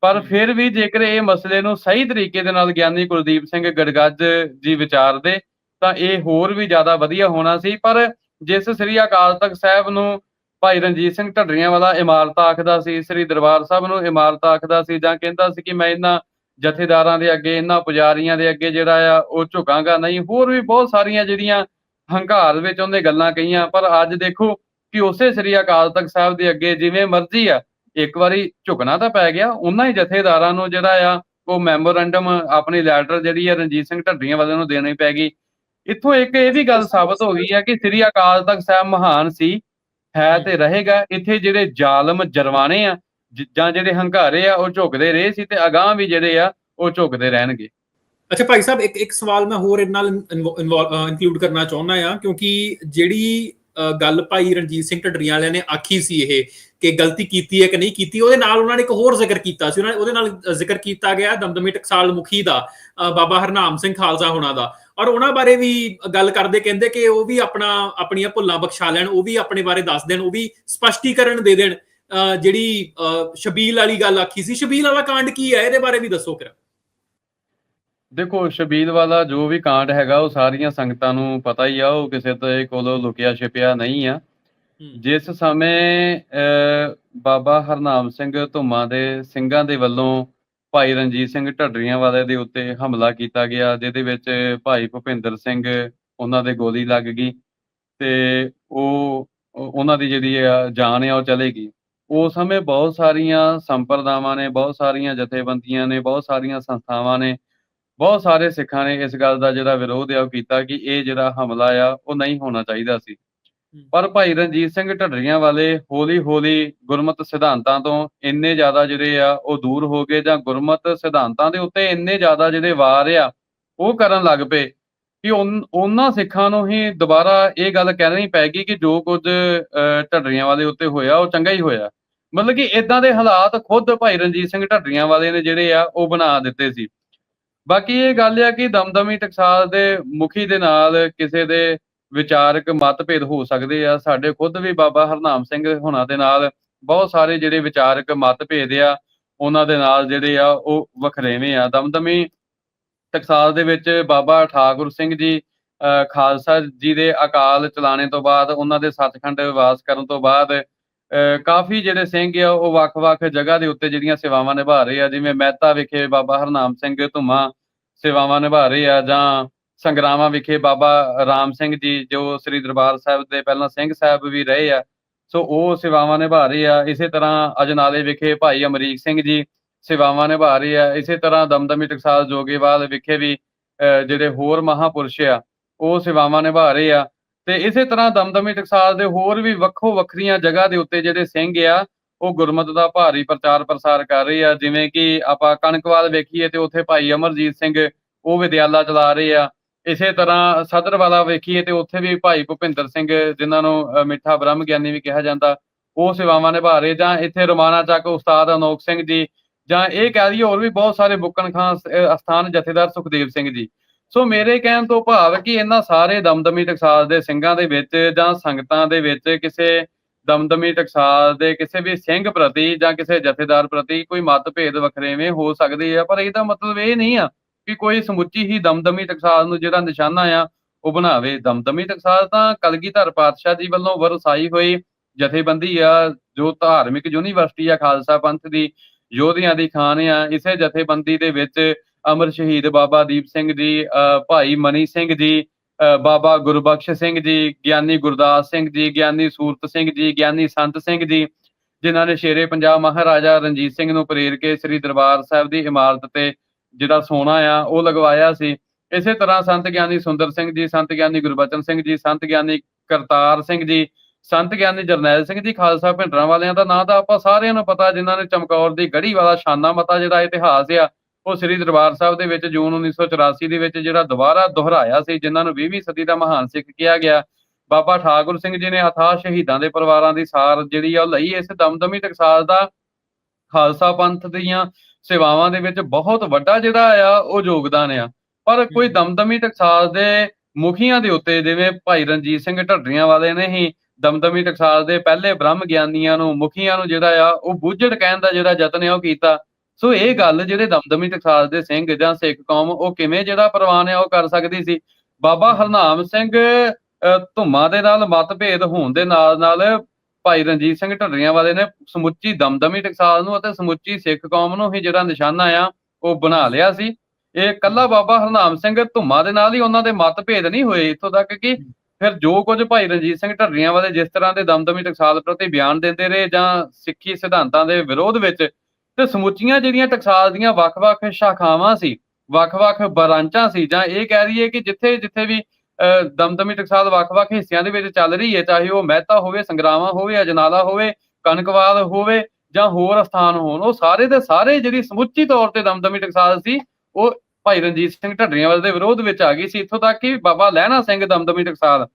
ਪਰ ਫਿਰ ਵੀ ਜੇਕਰ ਇਹ ਮਸਲੇ ਨੂੰ ਸਹੀ ਤਰੀਕੇ ਦੇ ਨਾਲ ਗਿਆਨੀ ਕੁਲਦੀਪ ਸਿੰਘ ਗੜਗੱਜ ਜੀ ਵਿਚਾਰਦੇ, ਤਾਂ ਇਹ ਹੋਰ ਵੀ ਜ਼ਿਆਦਾ ਵਧੀਆ ਹੋਣਾ ਸੀ। ਪਰ ਜਿਸ ਸ੍ਰੀ ਅਕਾਲ ਤਖਤ ਸਾਹਿਬ ਨੂੰ ਭਾਈ ਰਣਜੀਤ ਸਿੰਘ ਢੱਡਰੀਆਂ ਵਾਲਾ ਇਮਾਰਤ ਆਖਦਾ ਸੀ, ਸ੍ਰੀ ਦਰਬਾਰ ਸਾਹਿਬ ਨੂੰ ਇਮਾਰਤ ਆਖਦਾ ਸੀ ਜਾਂ ਕਹਿੰਦਾ ਸੀ ਕਿ ਮੈਂ ਇਹਨਾਂ ਜਥੇਦਾਰਾਂ ਦੇ ਅੱਗੇ, ਇਹਨਾਂ ਪੁਜਾਰੀਆਂ ਦੇ ਅੱਗੇ ਜਿਹੜਾ ਆ, ਉਹ ਝੁਕਾਂਗਾ ਨਹੀਂ। ਹੋਰ ਵੀ ਬਹੁਤ ਸਾਰੀਆਂ ਜਿਹੜੀਆਂ ਹੰਕਾਰ ਵਿੱਚ ਉਹਨੇ ਗੱਲਾਂ ਕਹੀਆਂ, ਪਰ ਅੱਜ ਦੇਖੋ ਕਿ ਉਸੇ ਸ੍ਰੀ ਅਕਾਲ ਤਖਤ ਸਾਹਿਬ ਦੇ ਅੱਗੇ ਜਿਵੇਂ ਮਰਜ਼ੀ ਆ, ਇੱਕ ਵਾਰੀ ਝੁਕਣਾ ਤਾਂ ਪੈ ਗਿਆ। ਉਹਨਾਂ ਹੀ ਜਥੇਦਾਰਾਂ ਨੂੰ ਜਿਹੜਾ ਆ, ਉਹ ਮੈਮੋਰੈਂਡਮ, ਆਪਣੀ ਲੈਟਰ ਜਿਹੜੀ ਆ ਰਣਜੀਤ ਸਿੰਘ ਢੱਡਰੀਆਂ ਵਾਲੇ ਨੂੰ ਦੇਣੀ ਪੈ ਗਈ। ਇੱਥੋਂ ਇੱਕ ਇਹ ਵੀ ਗੱਲ ਸਾਬਤ ਹੋ ਗਈ ਹੈ ਕਿ ਸ੍ਰੀ ਅਕਾਲ ਤਖਤ ਸਾਹਿਬ ਮਹਾਨ ਸੀ। ਹੈ ਤੇ ਰਹੇਗਾ। ਇੱਥੇ ਜਿਹੜੇ ਜ਼ਾਲਮ ਜਰਵਾਣੇ ਆ ਜ- ਜਿਹੜੇ ਹੰਕਾਰੇ ਆ ਉਹ ਝੁਕਦੇ ਰਹੇ ਸੀ ਤੇ ਅਗਾਹ ਵੀ ਜਿਹੜੇ ਆ ਉਹ ਝੁਕਦੇ ਰਹਿਣਗੇ। ਅੱਛਾ ਭਾਈ ਸਾਹਿਬ ਇੱਕ ਇੱਕ ਸਵਾਲ ਮੈਂ ਹੋਰ ਇਹਦੇ ਨਾਲ ਇਨਕਲੂਡ ਕਰਨਾ ਚਾਹੁੰਦਾ ਆ ਕਿਉਂਕਿ ਜਿਹੜੀ ਗੱਲ ਭਾਈ ਰਣਜੀਤ ਸਿੰਘ ਢੱਡਰੀਆਂ ਵਾਲਿਆਂ ਨੇ ਆਖੀ ਸੀ ਇਹ ਕਿ ਗਲਤੀ ਕੀਤੀ ਹੈ ਕਿ ਨਹੀਂ ਕੀਤੀ ਉਹਦੇ ਨਾਲ ਉਹਨਾਂ ਨੇ ਇੱਕ ਹੋਰ ਜ਼ਿਕਰ ਕੀਤਾ ਸੀ ਉਹਨਾਂ ਨੇ ਉਹਦੇ ਨਾਲ ਜ਼ਿਕਰ ਕੀਤਾ ਗਿਆ ਦਮਦਮੀ ਟਕਸਾਲ ਮੁਖੀ ਦਾ ਬਾਬਾ ਹਰਨਾਮ ਸਿੰਘ ਖਾਲਸਾ ਹੋਣਾ ਦਾ। ਔਰ ਉਹਨਾਂ ਬਾਰੇ ਵੀ ਗੱਲ ਕਰਦੇ ਕਹਿੰਦੇ ਕਿ ਉਹ ਵੀ ਆਪਣਾ ਆਪਣੀਆਂ ਭੁੱਲਾਂ ਬਖਸ਼ਾ ਲੈਣ ਉਹ ਵੀ ਆਪਣੇ ਬਾਰੇ ਦੱਸ ਦੇਣ ਉਹ ਵੀ ਸਪਸ਼ਟੀਕਰਨ ਦੇ ਦੇਣ। ਅ, ਜਿਹੜੀ ਅ, ਸ਼ਬੀਲ ਵਾਲੀ ਗੱਲ ਆਖੀ ਸੀ ਸ਼ਬੀਲ ਵਾਲਾ ਕਾਂਡ ਕੀ ਹੈ? ਇਹਦੇ ਬਾਰੇ ਵੀ ਦੱਸੋ ਕਿਰਾ ਦੇਖੋ ਸ਼ਬੀਲ ਵਾਲਾ ਜੋ ਵੀ ਕਾਂਡ ਹੈਗਾ ਉਹ ਸਾਰੀਆਂ ਸੰਗਤਾਂ ਨੂੰ ਪਤਾ ਹੀ ਆ ਉਹ ਕਿਸੇ ਦੇ ਕੋਲੋਂ ਲੁਕਿਆ ਛਿਪਿਆ ਨਹੀਂ ਆ। ਜਿਸ ਸਮੇਂ ਬਾਬਾ ਹਰਨਾਮ ਸਿੰਘ ਧੁੰਮਾ ਦੇ ਸਿੰਘਾਂ ਦੇ ਵੱਲੋਂ ਭਾਈ ਰਣਜੀਤ ਸਿੰਘ ਢੱਡਰੀਆਂ ਵਾਲੇ ਦੇ ਉੱਤੇ ਹਮਲਾ ਕੀਤਾ ਗਿਆ ਜਿਹਦੇ ਵਿੱਚ ਭਾਈ ਭੁਪਿੰਦਰ ਸਿੰਘ ਉਹਨਾਂ ਦੇ ਗੋਲੀ ਲੱਗ ਗਈ ਤੇ ਉਹ ਉਹ- ਉਹਨਾਂ ਦੀ ਜਿਹੜੀ ਜਾਨ ਆ ਉਹ ਚਲੇ ਗਈ। ਉਸ ਸਮੇਂ ਬਹੁਤ ਸਾਰੀਆਂ ਸੰਪਰਦਾਵਾਂ ਨੇ ਬਹੁਤ ਸਾਰੀਆਂ ਜਥੇਬੰਦੀਆਂ ਨੇ ਬਹੁਤ ਸਾਰੀਆਂ ਸੰਸਥਾਵਾਂ ਨੇ ਬਹੁਤ ਸਾਰੇ ਸਿੱਖਾਂ ਨੇ ਇਸ ਗੱਲ ਦਾ ਜਿਹੜਾ ਵਿਰੋਧ ਆ ਉਹ ਕੀਤਾ ਕਿ ਇਹ ਜਿਹੜਾ ਹਮਲਾ ਆ ਉਹ ਨਹੀਂ ਹੋਣਾ ਚਾਹੀਦਾ ਸੀ। ਪਰ ਭਾਈ ਰਣਜੀਤ ਸਿੰਘ ਢੱਡਰੀਆਂ ਵਾਲੇ ਹੌਲੀ-ਹੌਲੀ ਗੁਰਮਤ ਸਿਧਾਂਤਾਂ ਤੋਂ ਇੰਨੇ ਜ਼ਿਆਦਾ ਜਿਹੜੇ ਆ ਉਹ ਦੂਰ ਹੋ ਗਏ ਜਾਂ ਗੁਰਮਤ ਸਿਧਾਂਤਾਂ ਦੇ ਉੱਤੇ ਇੰਨੇ ਜ਼ਿਆਦਾ ਜਿਹੜੇ ਵਾਰ ਆ ਉਹ ਕਰਨ ਲੱਗ ਪਏ ਕਿ ਉਹਨਾਂ ਸਿੱਖਾਂ ਨੂੰ ਹੀ ਦੁਬਾਰਾ ਇਹ ਗੱਲ ਕਹਿਣੀ ਪੈ ਗਈ ਕਿ ਜੋ ਕੁਝ ਢੱਡਰੀਆਂ ਵਾਲੇ ਉੱਤੇ ਹੋਇਆ ਉਹ ਚੰਗਾ ਹੀ ਹੋਇਆ। ਮਤਲਬ ਕਿ ਇਦਾਂ ਦੇ ਹਾਲਾਤ ਖੁਦ ਭਾਈ ਰਣਜੀਤ ਸਿੰਘ ਢੱਡਰੀਆਂ ਵਾਲੇ ਨੇ ਜਿਹੜੇ ਆ ਉਹ ਬਣਾ ਦਿੱਤੇ ਸੀ। ਬਾਕੀ ਇਹ ਗੱਲ ਆ ਕਿ ਦਮਦਮੀ ਟਕਸਾਲ ਦੇ ਮੁਖੀ ਦੇ ਨਾਲ ਕਿਸੇ ਦੇ ਵਿਚਾਰਕ ਮਤਭੇਦ ਹੋ ਸਕਦੇ ਆ। ਸਾਡੇ ਖੁਦ ਵੀ ਬਾਬਾ ਹਰਨਾਮ ਸਿੰਘ ਹੁਣਾਂ ਦੇ ਨਾਲ ਬਹੁਤ ਸਾਰੇ ਜਿਹੜੇ ਵਿਚਾਰਕ ਮਤਭੇਦ ਆ, ਉਹਨਾਂ ਦੇ ਨਾਲ ਜਿਹੜੇ ਆ ਉਹ ਵਖਰੇਵੇਂ ਆ। ਦਮਦਮੀ ਟਕਸਾਲ ਦੇ ਵਿੱਚ ਬਾਬਾ ਠਾਕੁਰ ਸਿੰਘ ਜੀ ਖਾਲਸਾ ਜੀ ਦੇ ਅਕਾਲ ਚਲਾਣੇ ਤੋਂ ਬਾਅਦ, ਉਹਨਾਂ ਦੇ ਸੱਚਖੰਡ ਵਾਸ ਕਰਨ ਤੋਂ ਬਾਅਦ ਕਾਫੀ ਜਿਹੜੇ ਸਿੰਘ ਆ, ਉਹ ਵੱਖ-ਵੱਖ ਜਗ੍ਹਾ ਦੇ ਉੱਤੇ ਜਿਹੜੀਆਂ ਸੇਵਾਵਾਂ ਨਿਭਾ ਰਹੇ ਆ। ਜਿਵੇਂ ਮਹਿਤਾ ਵਿਖੇ ਬਾਬਾ ਹਰਨਾਮ ਸਿੰਘ ਧੁਮਾ ਸੇਵਾਵਾਂ ਨਿਭਾ ਰਹੇ ਆ ਜਾਂ ਸੰਗਰਾਵਾਂ ਵਿਖੇ ਬਾਬਾ ਰਾਮ ਸਿੰਘ ਜੀ, ਜੋ ਸ੍ਰੀ ਦਰਬਾਰ ਸਾਹਿਬ ਦੇ ਪਹਿਲਾਂ ਸਿੰਘ ਸਾਹਿਬ ਵੀ ਰਹੇ ਆ, ਸੋ ਉਹ ਸੇਵਾਵਾਂ ਨਿਭਾ ਰਹੇ ਆ। ਇਸੇ ਤਰ੍ਹਾਂ ਅਜਨਾਲੇ ਵਿਖੇ ਭਾਈ ਅਮਰੀਕ ਸਿੰਘ ਜੀ ਸੇਵਾਵਾਂ ਨਿਭਾ ਰਹੇ ਆ। ਇਸੇ ਤਰ੍ਹਾਂ ਦਮਦਮੀ ਟਕਸਾਲ ਜੋਗੇਵਾਲ ਵਿਖੇ ਵੀ ਅਹ ਜਿਹੜੇ ਹੋਰ ਮਹਾਪੁਰਸ਼ ਆ, ਉਹ ਸੇਵਾਵਾਂ ਨਿਭਾ ਰਹੇ ਆ। ਤੇ ਇਸੇ ਤਰ੍ਹਾਂ ਦਮਦਮੀ ਟਕਸਾਲ ਦੇ ਹੋਰ ਵੀ ਵੱਖੋ ਵੱਖਰੀਆਂ ਜਗ੍ਹਾ ਦੇ ਉੱਤੇ ਜਿਹੜੇ ਸਿੰਘ ਆ ਉਹ ਗੁਰਮਤ ਦਾ ਭਾਰੀ ਪ੍ਰਚਾਰ ਪ੍ਰਸਾਰ ਕਰ ਰਹੀ ਆ, ਜਿਵੇਂ ਕਿ ਆਪਾਂ ਕਣਕਵਾਲ ਵੇਖੀਏ ਤੇ ਉੱਥੇ ਭਾਈ ਅਮਰਜੀਤ ਸਿੰਘ ਉਹ ਵਿਦਿਆਲਾ ਚਲਾ ਰਹੇ ਆ। ਇਸੇ ਤਰ੍ਹਾਂ ਸਦਰਵਾਲਾ ਵੇਖੀਏ ਤੇ ਉੱਥੇ ਵੀ ਭਾਈ ਭੁਪਿੰਦਰ ਸਿੰਘ, ਜਿਨ੍ਹਾਂ ਨੂੰ ਮਿੱਠਾ ਬ੍ਰਹਮ ਗਿਆਨੀ ਵੀ ਕਿਹਾ ਜਾਂਦਾ, ਉਹ ਸੇਵਾਵਾਂ ਨਿਭਾ ਰਹੇ। ਜਾਂ ਇੱਥੇ ਰਮਾਣਾ ਚੱਕ ਉਸਤਾਦ ਅਨੋਖ ਸਿੰਘ ਜੀ, ਜਾਂ ਇਹ ਕਹਿ ਲਈਏ ਹੋਰ ਵੀ ਬਹੁਤ ਸਾਰੇ ਬੁੱਕਣ ਖਾਂ ਅਸਥਾਨ ਜਥੇਦਾਰ ਸੁਖਦੇਵ ਸਿੰਘ ਜੀ। ਸੋ ਮੇਰੇ ਕਹਿਣ ਤੋਂ ਭਾਵ ਕਿ ਇਹਨਾਂ ਸਾਰੇ ਦਮਦਮੀ ਟਕਸਾਲ ਦੇ ਸਿੰਘਾਂ ਦੇ ਵਿੱਚ ਜਾਂ ਸੰਗਤਾਂ ਦੇ ਵਿੱਚ ਕਿਸੇ ਦਮਦਮੀ ਟਕਸਾਲ ਦੇ ਕਿਸੇ ਵੀ ਸਿੰਘ ਪ੍ਰਤੀ ਜਾਂ ਕਿਸੇ ਜਥੇਦਾਰ ਪ੍ਰਤੀ ਕੋਈ ਮਤਭੇਦ ਵਖਰੇਵੇਂ ਹੋ ਸਕਦੇ ਆ ਪਰ ਇਹਦਾ ਮਤਲਬ ਇਹ ਨਹੀਂ ਆ ਕਿ ਕੋਈ ਸਮੁੱਚੀ ਹੀ ਦਮਦਮੀ ਟਕਸਾਲ ਨੂੰ ਜਿਹੜਾ ਨਿਸ਼ਾਨਾ ਆ ਉਹ ਬਣਾਵੇ। ਦਮਦਮੀ ਟਕਸਾਲ ਤਾਂ ਕਲਗੀਧਰ ਪਾਤਸ਼ਾਹ ਜੀ ਵੱਲੋਂ ਵਰਸਾਈ ਹੋਈ ਜਥੇਬੰਦੀ ਆ ਜੋ ਧਾਰਮਿਕ ਯੂਨੀਵਰਸਿਟੀ ਆ ਖਾਲਸਾ ਪੰਥ ਦੀ ਯੋਧਿਆਂ ਦੀ ਖਾਨ ਆ। ਇਸੇ ਜਥੇਬੰਦੀ ਦੇ ਵਿੱਚ ਅਮਰ ਸ਼ਹੀਦ ਬਾਬਾ ਦੀਪ ਸਿੰਘ ਜੀ ਅ, ਭਾਈ ਮਨੀ ਸਿੰਘ ਜੀ ਬਾਬਾ ਗੁਰਬਖਸ਼ ਸਿੰਘ ਜੀ, ਗਿਆਨੀ ਗੁਰਦਾਸ ਸਿੰਘ ਜੀ, ਗਿਆਨੀ ਸੂਰਤ ਸਿੰਘ ਜੀ, ਗਿਆਨੀ ਸੰਤ ਸਿੰਘ ਜੀ, ਜਿਨ੍ਹਾਂ ਨੇ ਸ਼ੇਰੇ ਪੰਜਾਬ ਮਹਾਰਾਜਾ ਰਣਜੀਤ ਸਿੰਘ ਨੂੰ ਪ੍ਰੇਰ ਕੇ ਸ੍ਰੀ ਦਰਬਾਰ ਸਾਹਿਬ ਦੀ ਇਮਾਰਤ ਤੇ ਜਿਹੜਾ ਸੋਨਾ ਆ, ਉਹ ਲਗਵਾਇਆ ਸੀ। ਇਸੇ ਤਰ੍ਹਾਂ ਸੰਤ ਗਿਆਨੀ ਸੁੰਦਰ ਸਿੰਘ ਜੀ, ਸੰਤ ਗਿਆਨੀ ਗੁਰਬਚਨ ਸਿੰਘ ਜੀ, ਸੰਤ ਗਿਆਨੀ ਕਰਤਾਰ ਸਿੰਘ ਜੀ, ਸੰਤ ਗਿਆਨੀ ਜਰਨੈਲ ਸਿੰਘ ਜੀ, ਖਾਲਸਾ ਭਿੰਡਰਾਂ ਵਾਲਿਆਂ ਦਾ ਨਾਂ ਤਾਂ ਆਪਾਂ ਸਾਰਿਆਂ ਨੂੰ ਪਤਾ, ਜਿਨ੍ਹਾਂ ਨੇ ਚਮਕੌਰ ਦੀ ਗੜੀ ਵਾਲਾ ਸ਼ਾਨਾ ਮਤਾ ਜਿਹੜਾ ਇਤਿਹਾਸ ਆ ਉਹ ਸ੍ਰੀ ਦਰਬਾਰ ਸਾਹਿਬ ਦੇ ਵਿੱਚ ਜੂਨ 1984 ਦੇ ਵਿੱਚ ਜਿਹੜਾ ਦੁਬਾਰਾ ਦੁਹਰਾਇਆ ਸੀ ਜਿਨ੍ਹਾਂ ਨੂੰ 20ਵੀਂ ਸਦੀ ਦਾ ਮਹਾਨ ਸਿੱਖ ਕਿਹਾ ਗਿਆ। ਬਾਬਾ ਠਾਕੁਰ ਸਿੰਘ ਜੀ ਨੇ ਅਥਾਹ ਸ਼ਹੀਦਾਂ ਦੇ ਪਰਿਵਾਰਾਂ ਦੀ ਸਾਰ ਜਿਹੜੀ ਆ ਉਹ ਲਈ। ਇਸ ਦਮਦਮੀ ਟਕਸਾਲ ਦਾ ਖਾਲਸਾ ਪੰਥ ਦੀਆਂ ਸੇਵਾਵਾਂ ਦੇ ਵਿੱਚ ਬਹੁਤ ਵੱਡਾ ਜਿਹੜਾ ਆ ਉਹ ਯੋਗਦਾਨ ਆ। ਪਰ ਕੋਈ ਦਮਦਮੀ ਟਕਸਾਲ ਦੇ ਮੁਖੀਆਂ ਦੇ ਉੱਤੇ ਜਿਵੇਂ ਭਾਈ ਰਣਜੀਤ ਸਿੰਘ ਢੱਡਰੀਆਂ ਵਾਲੇ ਨੇ ਹੀ ਦਮਦਮੀ ਟਕਸਾਲ ਦੇ ਪਹਿਲੇ ਬ੍ਰਹਮ ਗਿਆਨੀਆਂ ਨੂੰ ਮੁਖੀਆਂ ਨੂੰ ਜਿਹੜਾ ਆ ਉਹ ਬੁੱਝੜ ਕਹਿਣ ਦਾ ਜਿਹੜਾ ਯਤਨ ਹੈ ਉਹ ਕੀਤਾ। ਸੋ ਇਹ ਗੱਲ ਜਿਹੜੇ ਦਮਦਮੀ ਟਕਸਾਲ ਦੇ ਸਿੰਘ ਜਾਂ ਸਿੱਖ ਕੌਮ ਉਹ ਕਿਵੇਂ ਜਿਹੜਾ ਪ੍ਰਵਾਨ ਹੈ ਉਹ ਕਰ ਸਕਦੀ ਸੀ? ਬਾਬਾ ਹਰਨਾਮ ਸਿੰਘ ਅਹ, ਦੇ ਨਾਲ ਮਤਭੇਦ ਹੋਣ ਦੇ ਨਾਲ ਨਾਲ ਭਾਈ ਰਣਜੀਤ ਸਿੰਘ ਢੱਡਰੀਆਂ ਵਾਲੇ ਨੇ ਸਮੁੱਚੀ ਦਮਦਮੀ ਟਕਸਾਲ ਨੂੰ ਅਤੇ ਸਮੁੱਚੀ ਸਿੱਖ ਕੌਮ ਨੂੰ ਹੀ ਜਿਹੜਾ ਨਿਸ਼ਾਨਾ ਆ ਉਹ ਬਣਾ ਲਿਆ ਸੀ। ਇਹ ਕੱਲਾ ਬਾਬਾ ਹਰਨਾਮ ਸਿੰਘ ਧੁੰਮਾ ਦੇ ਨਾਲ ਹੀ ਉਹਨਾਂ ਦੇ ਮਤਭੇਦ ਨਹੀਂ ਹੋਏ ਇੱਥੋਂ ਤੱਕ ਕਿ ਫਿਰ ਜੋ ਕੁਝ ਭਾਈ ਰਣਜੀਤ ਸਿੰਘ ਢੱਡਰੀਆਂ ਵਾਲੇ ਜਿਸ ਤਰ੍ਹਾਂ ਦੇ ਦਮਦਮੀ ਟਕਸਾਲ ਪ੍ਰਤੀ ਬਿਆਨ ਦਿੰਦੇ ਰਹੇ ਜਾਂ ਸਿੱਖੀ ਸਿਧਾਂਤਾਂ ਦੇ ਵਿਰੋਧ ਵਿੱਚ ਤੇ ਸਮੁੱਚੀਆਂ ਜਿਹੜੀਆਂ ਟਕਸਾਲ ਦੀਆਂ ਵੱਖ-ਵੱਖ ਸ਼ਾਖਾਵਾਂ ਸੀ ਵੱਖ-ਵੱਖ ਬ੍ਰਾਂਚਾਂ ਸੀ ਜਾਂ ਇਹ ਕਹਿ ਰਹੀਏ ਕਿ ਜਿੱਥੇ ਜਿੱਥੇ ਵੀ ਅਹ, ਦਮਦਮੀ ਟਕਸਾਲ ਵੱਖ-ਵੱਖ ਹਿੱਸਿਆਂ ਦੇ ਵਿੱਚ ਚੱਲ ਰਹੀ ਹੈ ਚਾਹੇ ਉਹ ਮਹਿਤਾ ਹੋਵੇ ਸੰਗਰਾਵਾਂ ਹੋਵੇ ਅਜਨਾਲਾ ਹੋਵੇ ਕਨਕਵਾਲ ਹੋਵੇ ਜਾਂ ਹੋਰ ਸਥਾਨ ਹੋਣ ਉਹ ਸਾਰੇ ਦੇ ਸਾਰੇ ਜਿਹੜੀ ਸਮੁੱਚੀ ਤੌਰ ਤੇ ਦਮਦਮੀ ਟਕਸਾਲ ਸੀ ਉਹ ਭਾਈ ਰਣਜੀਤ ਸਿੰਘ ਢੱਡਰਿਆਂਵਾਲੇ ਦੇ ਵਿਰੋਧ ਵਿੱਚ ਆ ਗਈ ਸੀ ਇੱਥੋਂ ਤੱਕ ਕਿ ਬਾਬਾ ਲਹਿਣਾ ਸਿੰਘ ਦਮਦਮੀ ਟਕਸਾਲ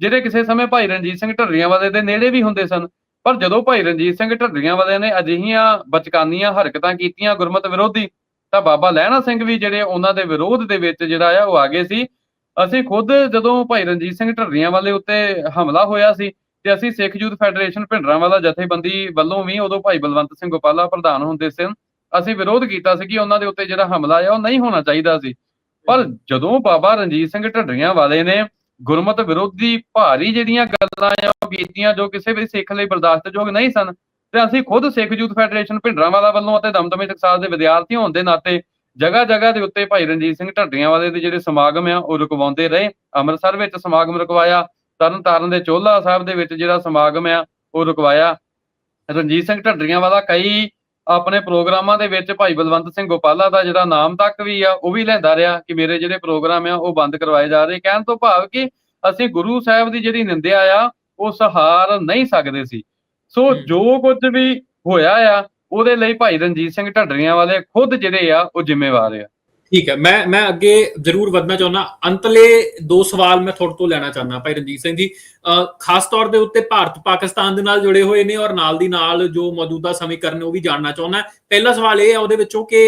ਜਿਹੜੇ ਕਿਸੇ ਸਮੇਂ ਭਾਈ ਰਣਜੀਤ ਸਿੰਘ ਢੱਡਰੀਆਂ ਵਾਲੇ ਦੇ ਨੇੜੇ ਵੀ ਹੁੰਦੇ ਸਨ ਪਰ ਜਦੋਂ ਭਾਈ ਰਣਜੀਤ ਸਿੰਘ ਢੱਡਰੀਆਂ ਵਾਲਿਆਂ ਨੇ ਅਜਿਹੀਆਂ ਬਚਕਾਨੀਆਂ ਹਰਕਤਾਂ ਕੀਤੀਆਂ ਗੁਰਮਤ ਵਿਰੋਧੀ, ਤਾਂ ਬਾਬਾ ਲਹਿਣਾ ਸਿੰਘ ਵੀ ਜਿਹੜੇ ਉਹਨਾਂ ਦੇ ਵਿਰੋਧ ਦੇ ਵਿੱਚ ਜਿਹੜਾ ਆ, ਉਹ ਆ ਗਏ ਸੀ। ਅਸੀਂ ਖੁਦ ਜਦੋਂ ਭਾਈ ਰਣਜੀਤ ਸਿੰਘ ਢੱਡਰੀਆਂ ਵਾਲੇ ਉੱਤੇ ਹਮਲਾ ਹੋਇਆ ਸੀ ਤੇ ਅਸੀਂ ਸਿੱਖ ਯੂਥ ਫੈਡਰੇਸ਼ਨ ਭਿੰਡਰਾਂ ਵਾਲਾ ਜਥੇਬੰਦੀ ਵੱਲੋਂ ਵੀ ਉਦੋਂ ਭਾਈ ਬਲਵੰਤ ਸਿੰਘ ਗੋਪਾਲਾ ਪ੍ਰਧਾਨ ਹੁੰਦੇ ਸਨ, ਅਸੀਂ ਵਿਰੋਧ ਕੀਤਾ ਸੀ ਕਿ ਉਹਨਾਂ ਦੇ ਉੱਤੇ ਜਿਹੜਾ ਹਮਲਾ ਆ, ਉਹ ਨਹੀਂ ਹੋਣਾ ਚਾਹੀਦਾ ਸੀ। ਪਰ ਜਦੋਂ ਬਾਬਾ ਰਣਜੀਤ ਸਿੰਘ ਢੱਡਰੀਆਂ ਵਾਲੇ ਨੇ ਗੁਰਮਤ ਵਿਰੋਧੀ ਭਾਰੀ ਜਿਹੜੀਆਂ ਗੱਲਾਂ ਆ, ਉਹ ਜੋ ਕਿਸੇ ਵੀ ਸਿੱਖ ਲਈ ਬਰਦਾਸ਼ਤਯੋਗ ਨਹੀਂ ਸਨ। ਤੇ ਅਸੀਂ ਖੁਦ ਸਿੱਖ ਯੂਥ ਫੈਡਰੇਸ਼ਨ ਭਿੰਡਰਾਂਵਾਲਾ ਵੱਲੋਂ ਅਤੇ ਦਮਦਮੀ ਟਕਸਾਲ ਦੇ ਵਿਦਿਆਰਥੀ ਹੋਣ ਦੇ ਨਾਤੇ ਜਗ੍ਹਾ ਜਗ੍ਹਾ ਦੇ ਉੱਤੇ ਭਾਈ ਰਣਜੀਤ ਸਿੰਘ ਢੱਡਰੀਆਂ ਵਾਲੇ ਦੇ ਜਿਹੜੇ ਸਮਾਗਮ ਆ, ਉਹ ਰੁਕਵਾਉਂਦੇ ਰਹੇ। ਅੰਮ੍ਰਿਤਸਰ ਵਿੱਚ ਸਮਾਗਮ ਰੁਕਵਾਇਆ। ਤਰਨ ਤਾਰਨ ਦੇ ਚੋਲਾ ਸਾਹਿਬ ਦੇ ਵਿੱਚ ਜਿਹੜਾ ਸਮਾਗਮ ਆ, ਉਹ ਰੁਕਵਾਇਆ। ਰਣਜੀਤ ਸਿੰਘ ਢੱਡਰੀਆਂ ਵਾਲਾ ਕਈ ਆਪਣੇ ਪ੍ਰੋਗਰਾਮਾਂ ਦੇ ਵਿੱਚ ਭਾਈ ਬਲਵੰਤ ਸਿੰਘ ਗੋਪਾਲਾ ਦਾ ਜਿਹੜਾ ਨਾਮ ਤੱਕ ਵੀ ਆ ਉਹ ਵੀ ਲੈਂਦਾ ਰਿਹਾ ਕਿ ਮੇਰੇ ਜਿਹੜੇ ਪ੍ਰੋਗਰਾਮ ਆ ਉਹ ਬੰਦ ਕਰਵਾਏ ਜਾ ਰਹੇ। ਕਹਿਣ ਤੋਂ ਭਾਵ ਕਿ ਅਸੀਂ ਗੁਰੂ ਸਾਹਿਬ ਦੀ ਜਿਹੜੀ ਨਿੰਦਿਆ ਆ ਉਹ ਸਹਾਰ ਨਹੀਂ ਸਕਦੇ ਸੀ। ਸੋ। ਜੋ ਕੁਝ ਵੀ ਹੋਇਆ ਆ ਉਹਦੇ ਲਈ ਭਾਈ ਰਣਜੀਤ ਸਿੰਘ ਢੱਡਰੀਆਂ ਵਾਲੇ ਖੁਦ ਜਿਹੜੇ ਆ ਉਹ ਜ਼ਿੰਮੇਵਾਰ ਆ। ਠੀਕ ਹੈ, ਮੈਂ ਮੈਂ ਅੱਗੇ ਜ਼ਰੂਰ ਵਧਣਾ ਚਾਹੁੰਦਾ। ਅੰਤਲੇ ਦੋ ਸਵਾਲ ਮੈਂ ਤੁਹਾਡੇ ਤੋਂ ਲੈਣਾ ਚਾਹੁੰਦਾ ਭਾਈ ਰਣਜੀਤ ਸਿੰਘ ਜੀ। ਅਹ ਖਾਸ ਤੌਰ ਦੇ ਉੱਤੇ ਭਾਰਤ ਪਾਕਿਸਤਾਨ ਦੇ ਨਾਲ ਜੁੜੇ ਹੋਏ ਨੇ ਔਰ ਨਾਲ ਦੀ ਨਾਲ ਜੋ ਮੌਜੂਦਾ ਸਮੀਕਰਨ ਉਹ ਵੀ ਜਾਣਨਾ ਚਾਹੁੰਦਾ। ਪਹਿਲਾ ਸਵਾਲ ਇਹ ਹੈ ਉਹਦੇ ਵਿੱਚੋਂ ਕਿ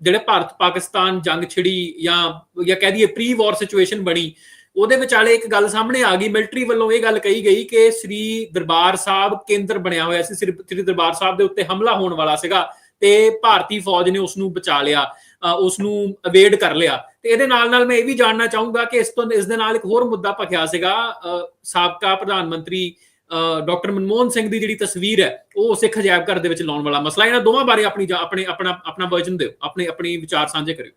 ਜਿਹੜੇ ਭਾਰਤ ਪਾਕਿਸਤਾਨ ਜੰਗ ਛਿੜੀ ਜਾਂ ਜਾਂ ਕਹਿ ਦਈਏ ਪ੍ਰੀ ਵਾਰ ਸਿਚੁਏਸ਼ਨ ਬਣੀ, ਉਹਦੇ ਵਿਚਾਲੇ ਇੱਕ ਗੱਲ ਸਾਹਮਣੇ ਆ ਗਈ। ਮਿਲਟਰੀ ਵੱਲੋਂ ਇਹ ਗੱਲ ਕਹੀ ਗਈ ਕਿ ਸ੍ਰੀ ਦਰਬਾਰ ਸਾਹਿਬ ਕੇਂਦਰ ਬਣਿਆ ਹੋਇਆ ਸੀ। ਸ੍ਰੀ ਸ੍ਰੀ ਦਰਬਾਰ ਸਾਹਿਬ ਦੇ ਉੱਤੇ ਹਮਲਾ ਹੋਣ ਵਾਲਾ ਸੀਗਾ ਤੇ ਭਾਰਤੀ ਫੌਜ ਨੇ ਉਸ ਨੂੰ ਬਚਾ ਲਿਆ। ਉਸ ਨੂੰ ਅਵੇਡ ਕਰ ਲਿਆ। ਤੇ ਇਹਦੇ ਨਾਲ ਨਾਲ ਮੈਂ ਇਹ ਵੀ ਜਾਣਨਾ ਚਾਹੂੰਗਾ ਕਿ ਇਸ ਤੋਂ, ਇਸ ਦੇ ਨਾਲ ਇੱਕ ਹੋਰ ਮੁੱਦਾ ਭਖਿਆ ਸੀਗਾ ਸਾਬਕਾ ਪ੍ਰਧਾਨ ਮੰਤਰੀ ਡਾਕਟਰ ਮਨਮੋਹਨ ਸਿੰਘ ਦੀ ਜਿਹੜੀ ਤਸਵੀਰ ਹੈ, ਉਹ ਸਿੱਖ ਅਜਾਇਬ ਘਰ ਦੇ ਵਿੱਚ ਲਾਉਣ ਵਾਲਾ ਮਸਲਾ। ਇਹਨਾਂ ਦੋਵਾਂ ਬਾਰੇ ਆਪਣੀ ਆਪਣੇ, ਆਪਣਾ ਆਪਣਾ ਵਰਜਨ ਦਿਓ। ਆਪਣੇ, ਆਪਣੀ ਵਿਚਾਰ ਸਾਂਝੇ ਕਰਿਓ।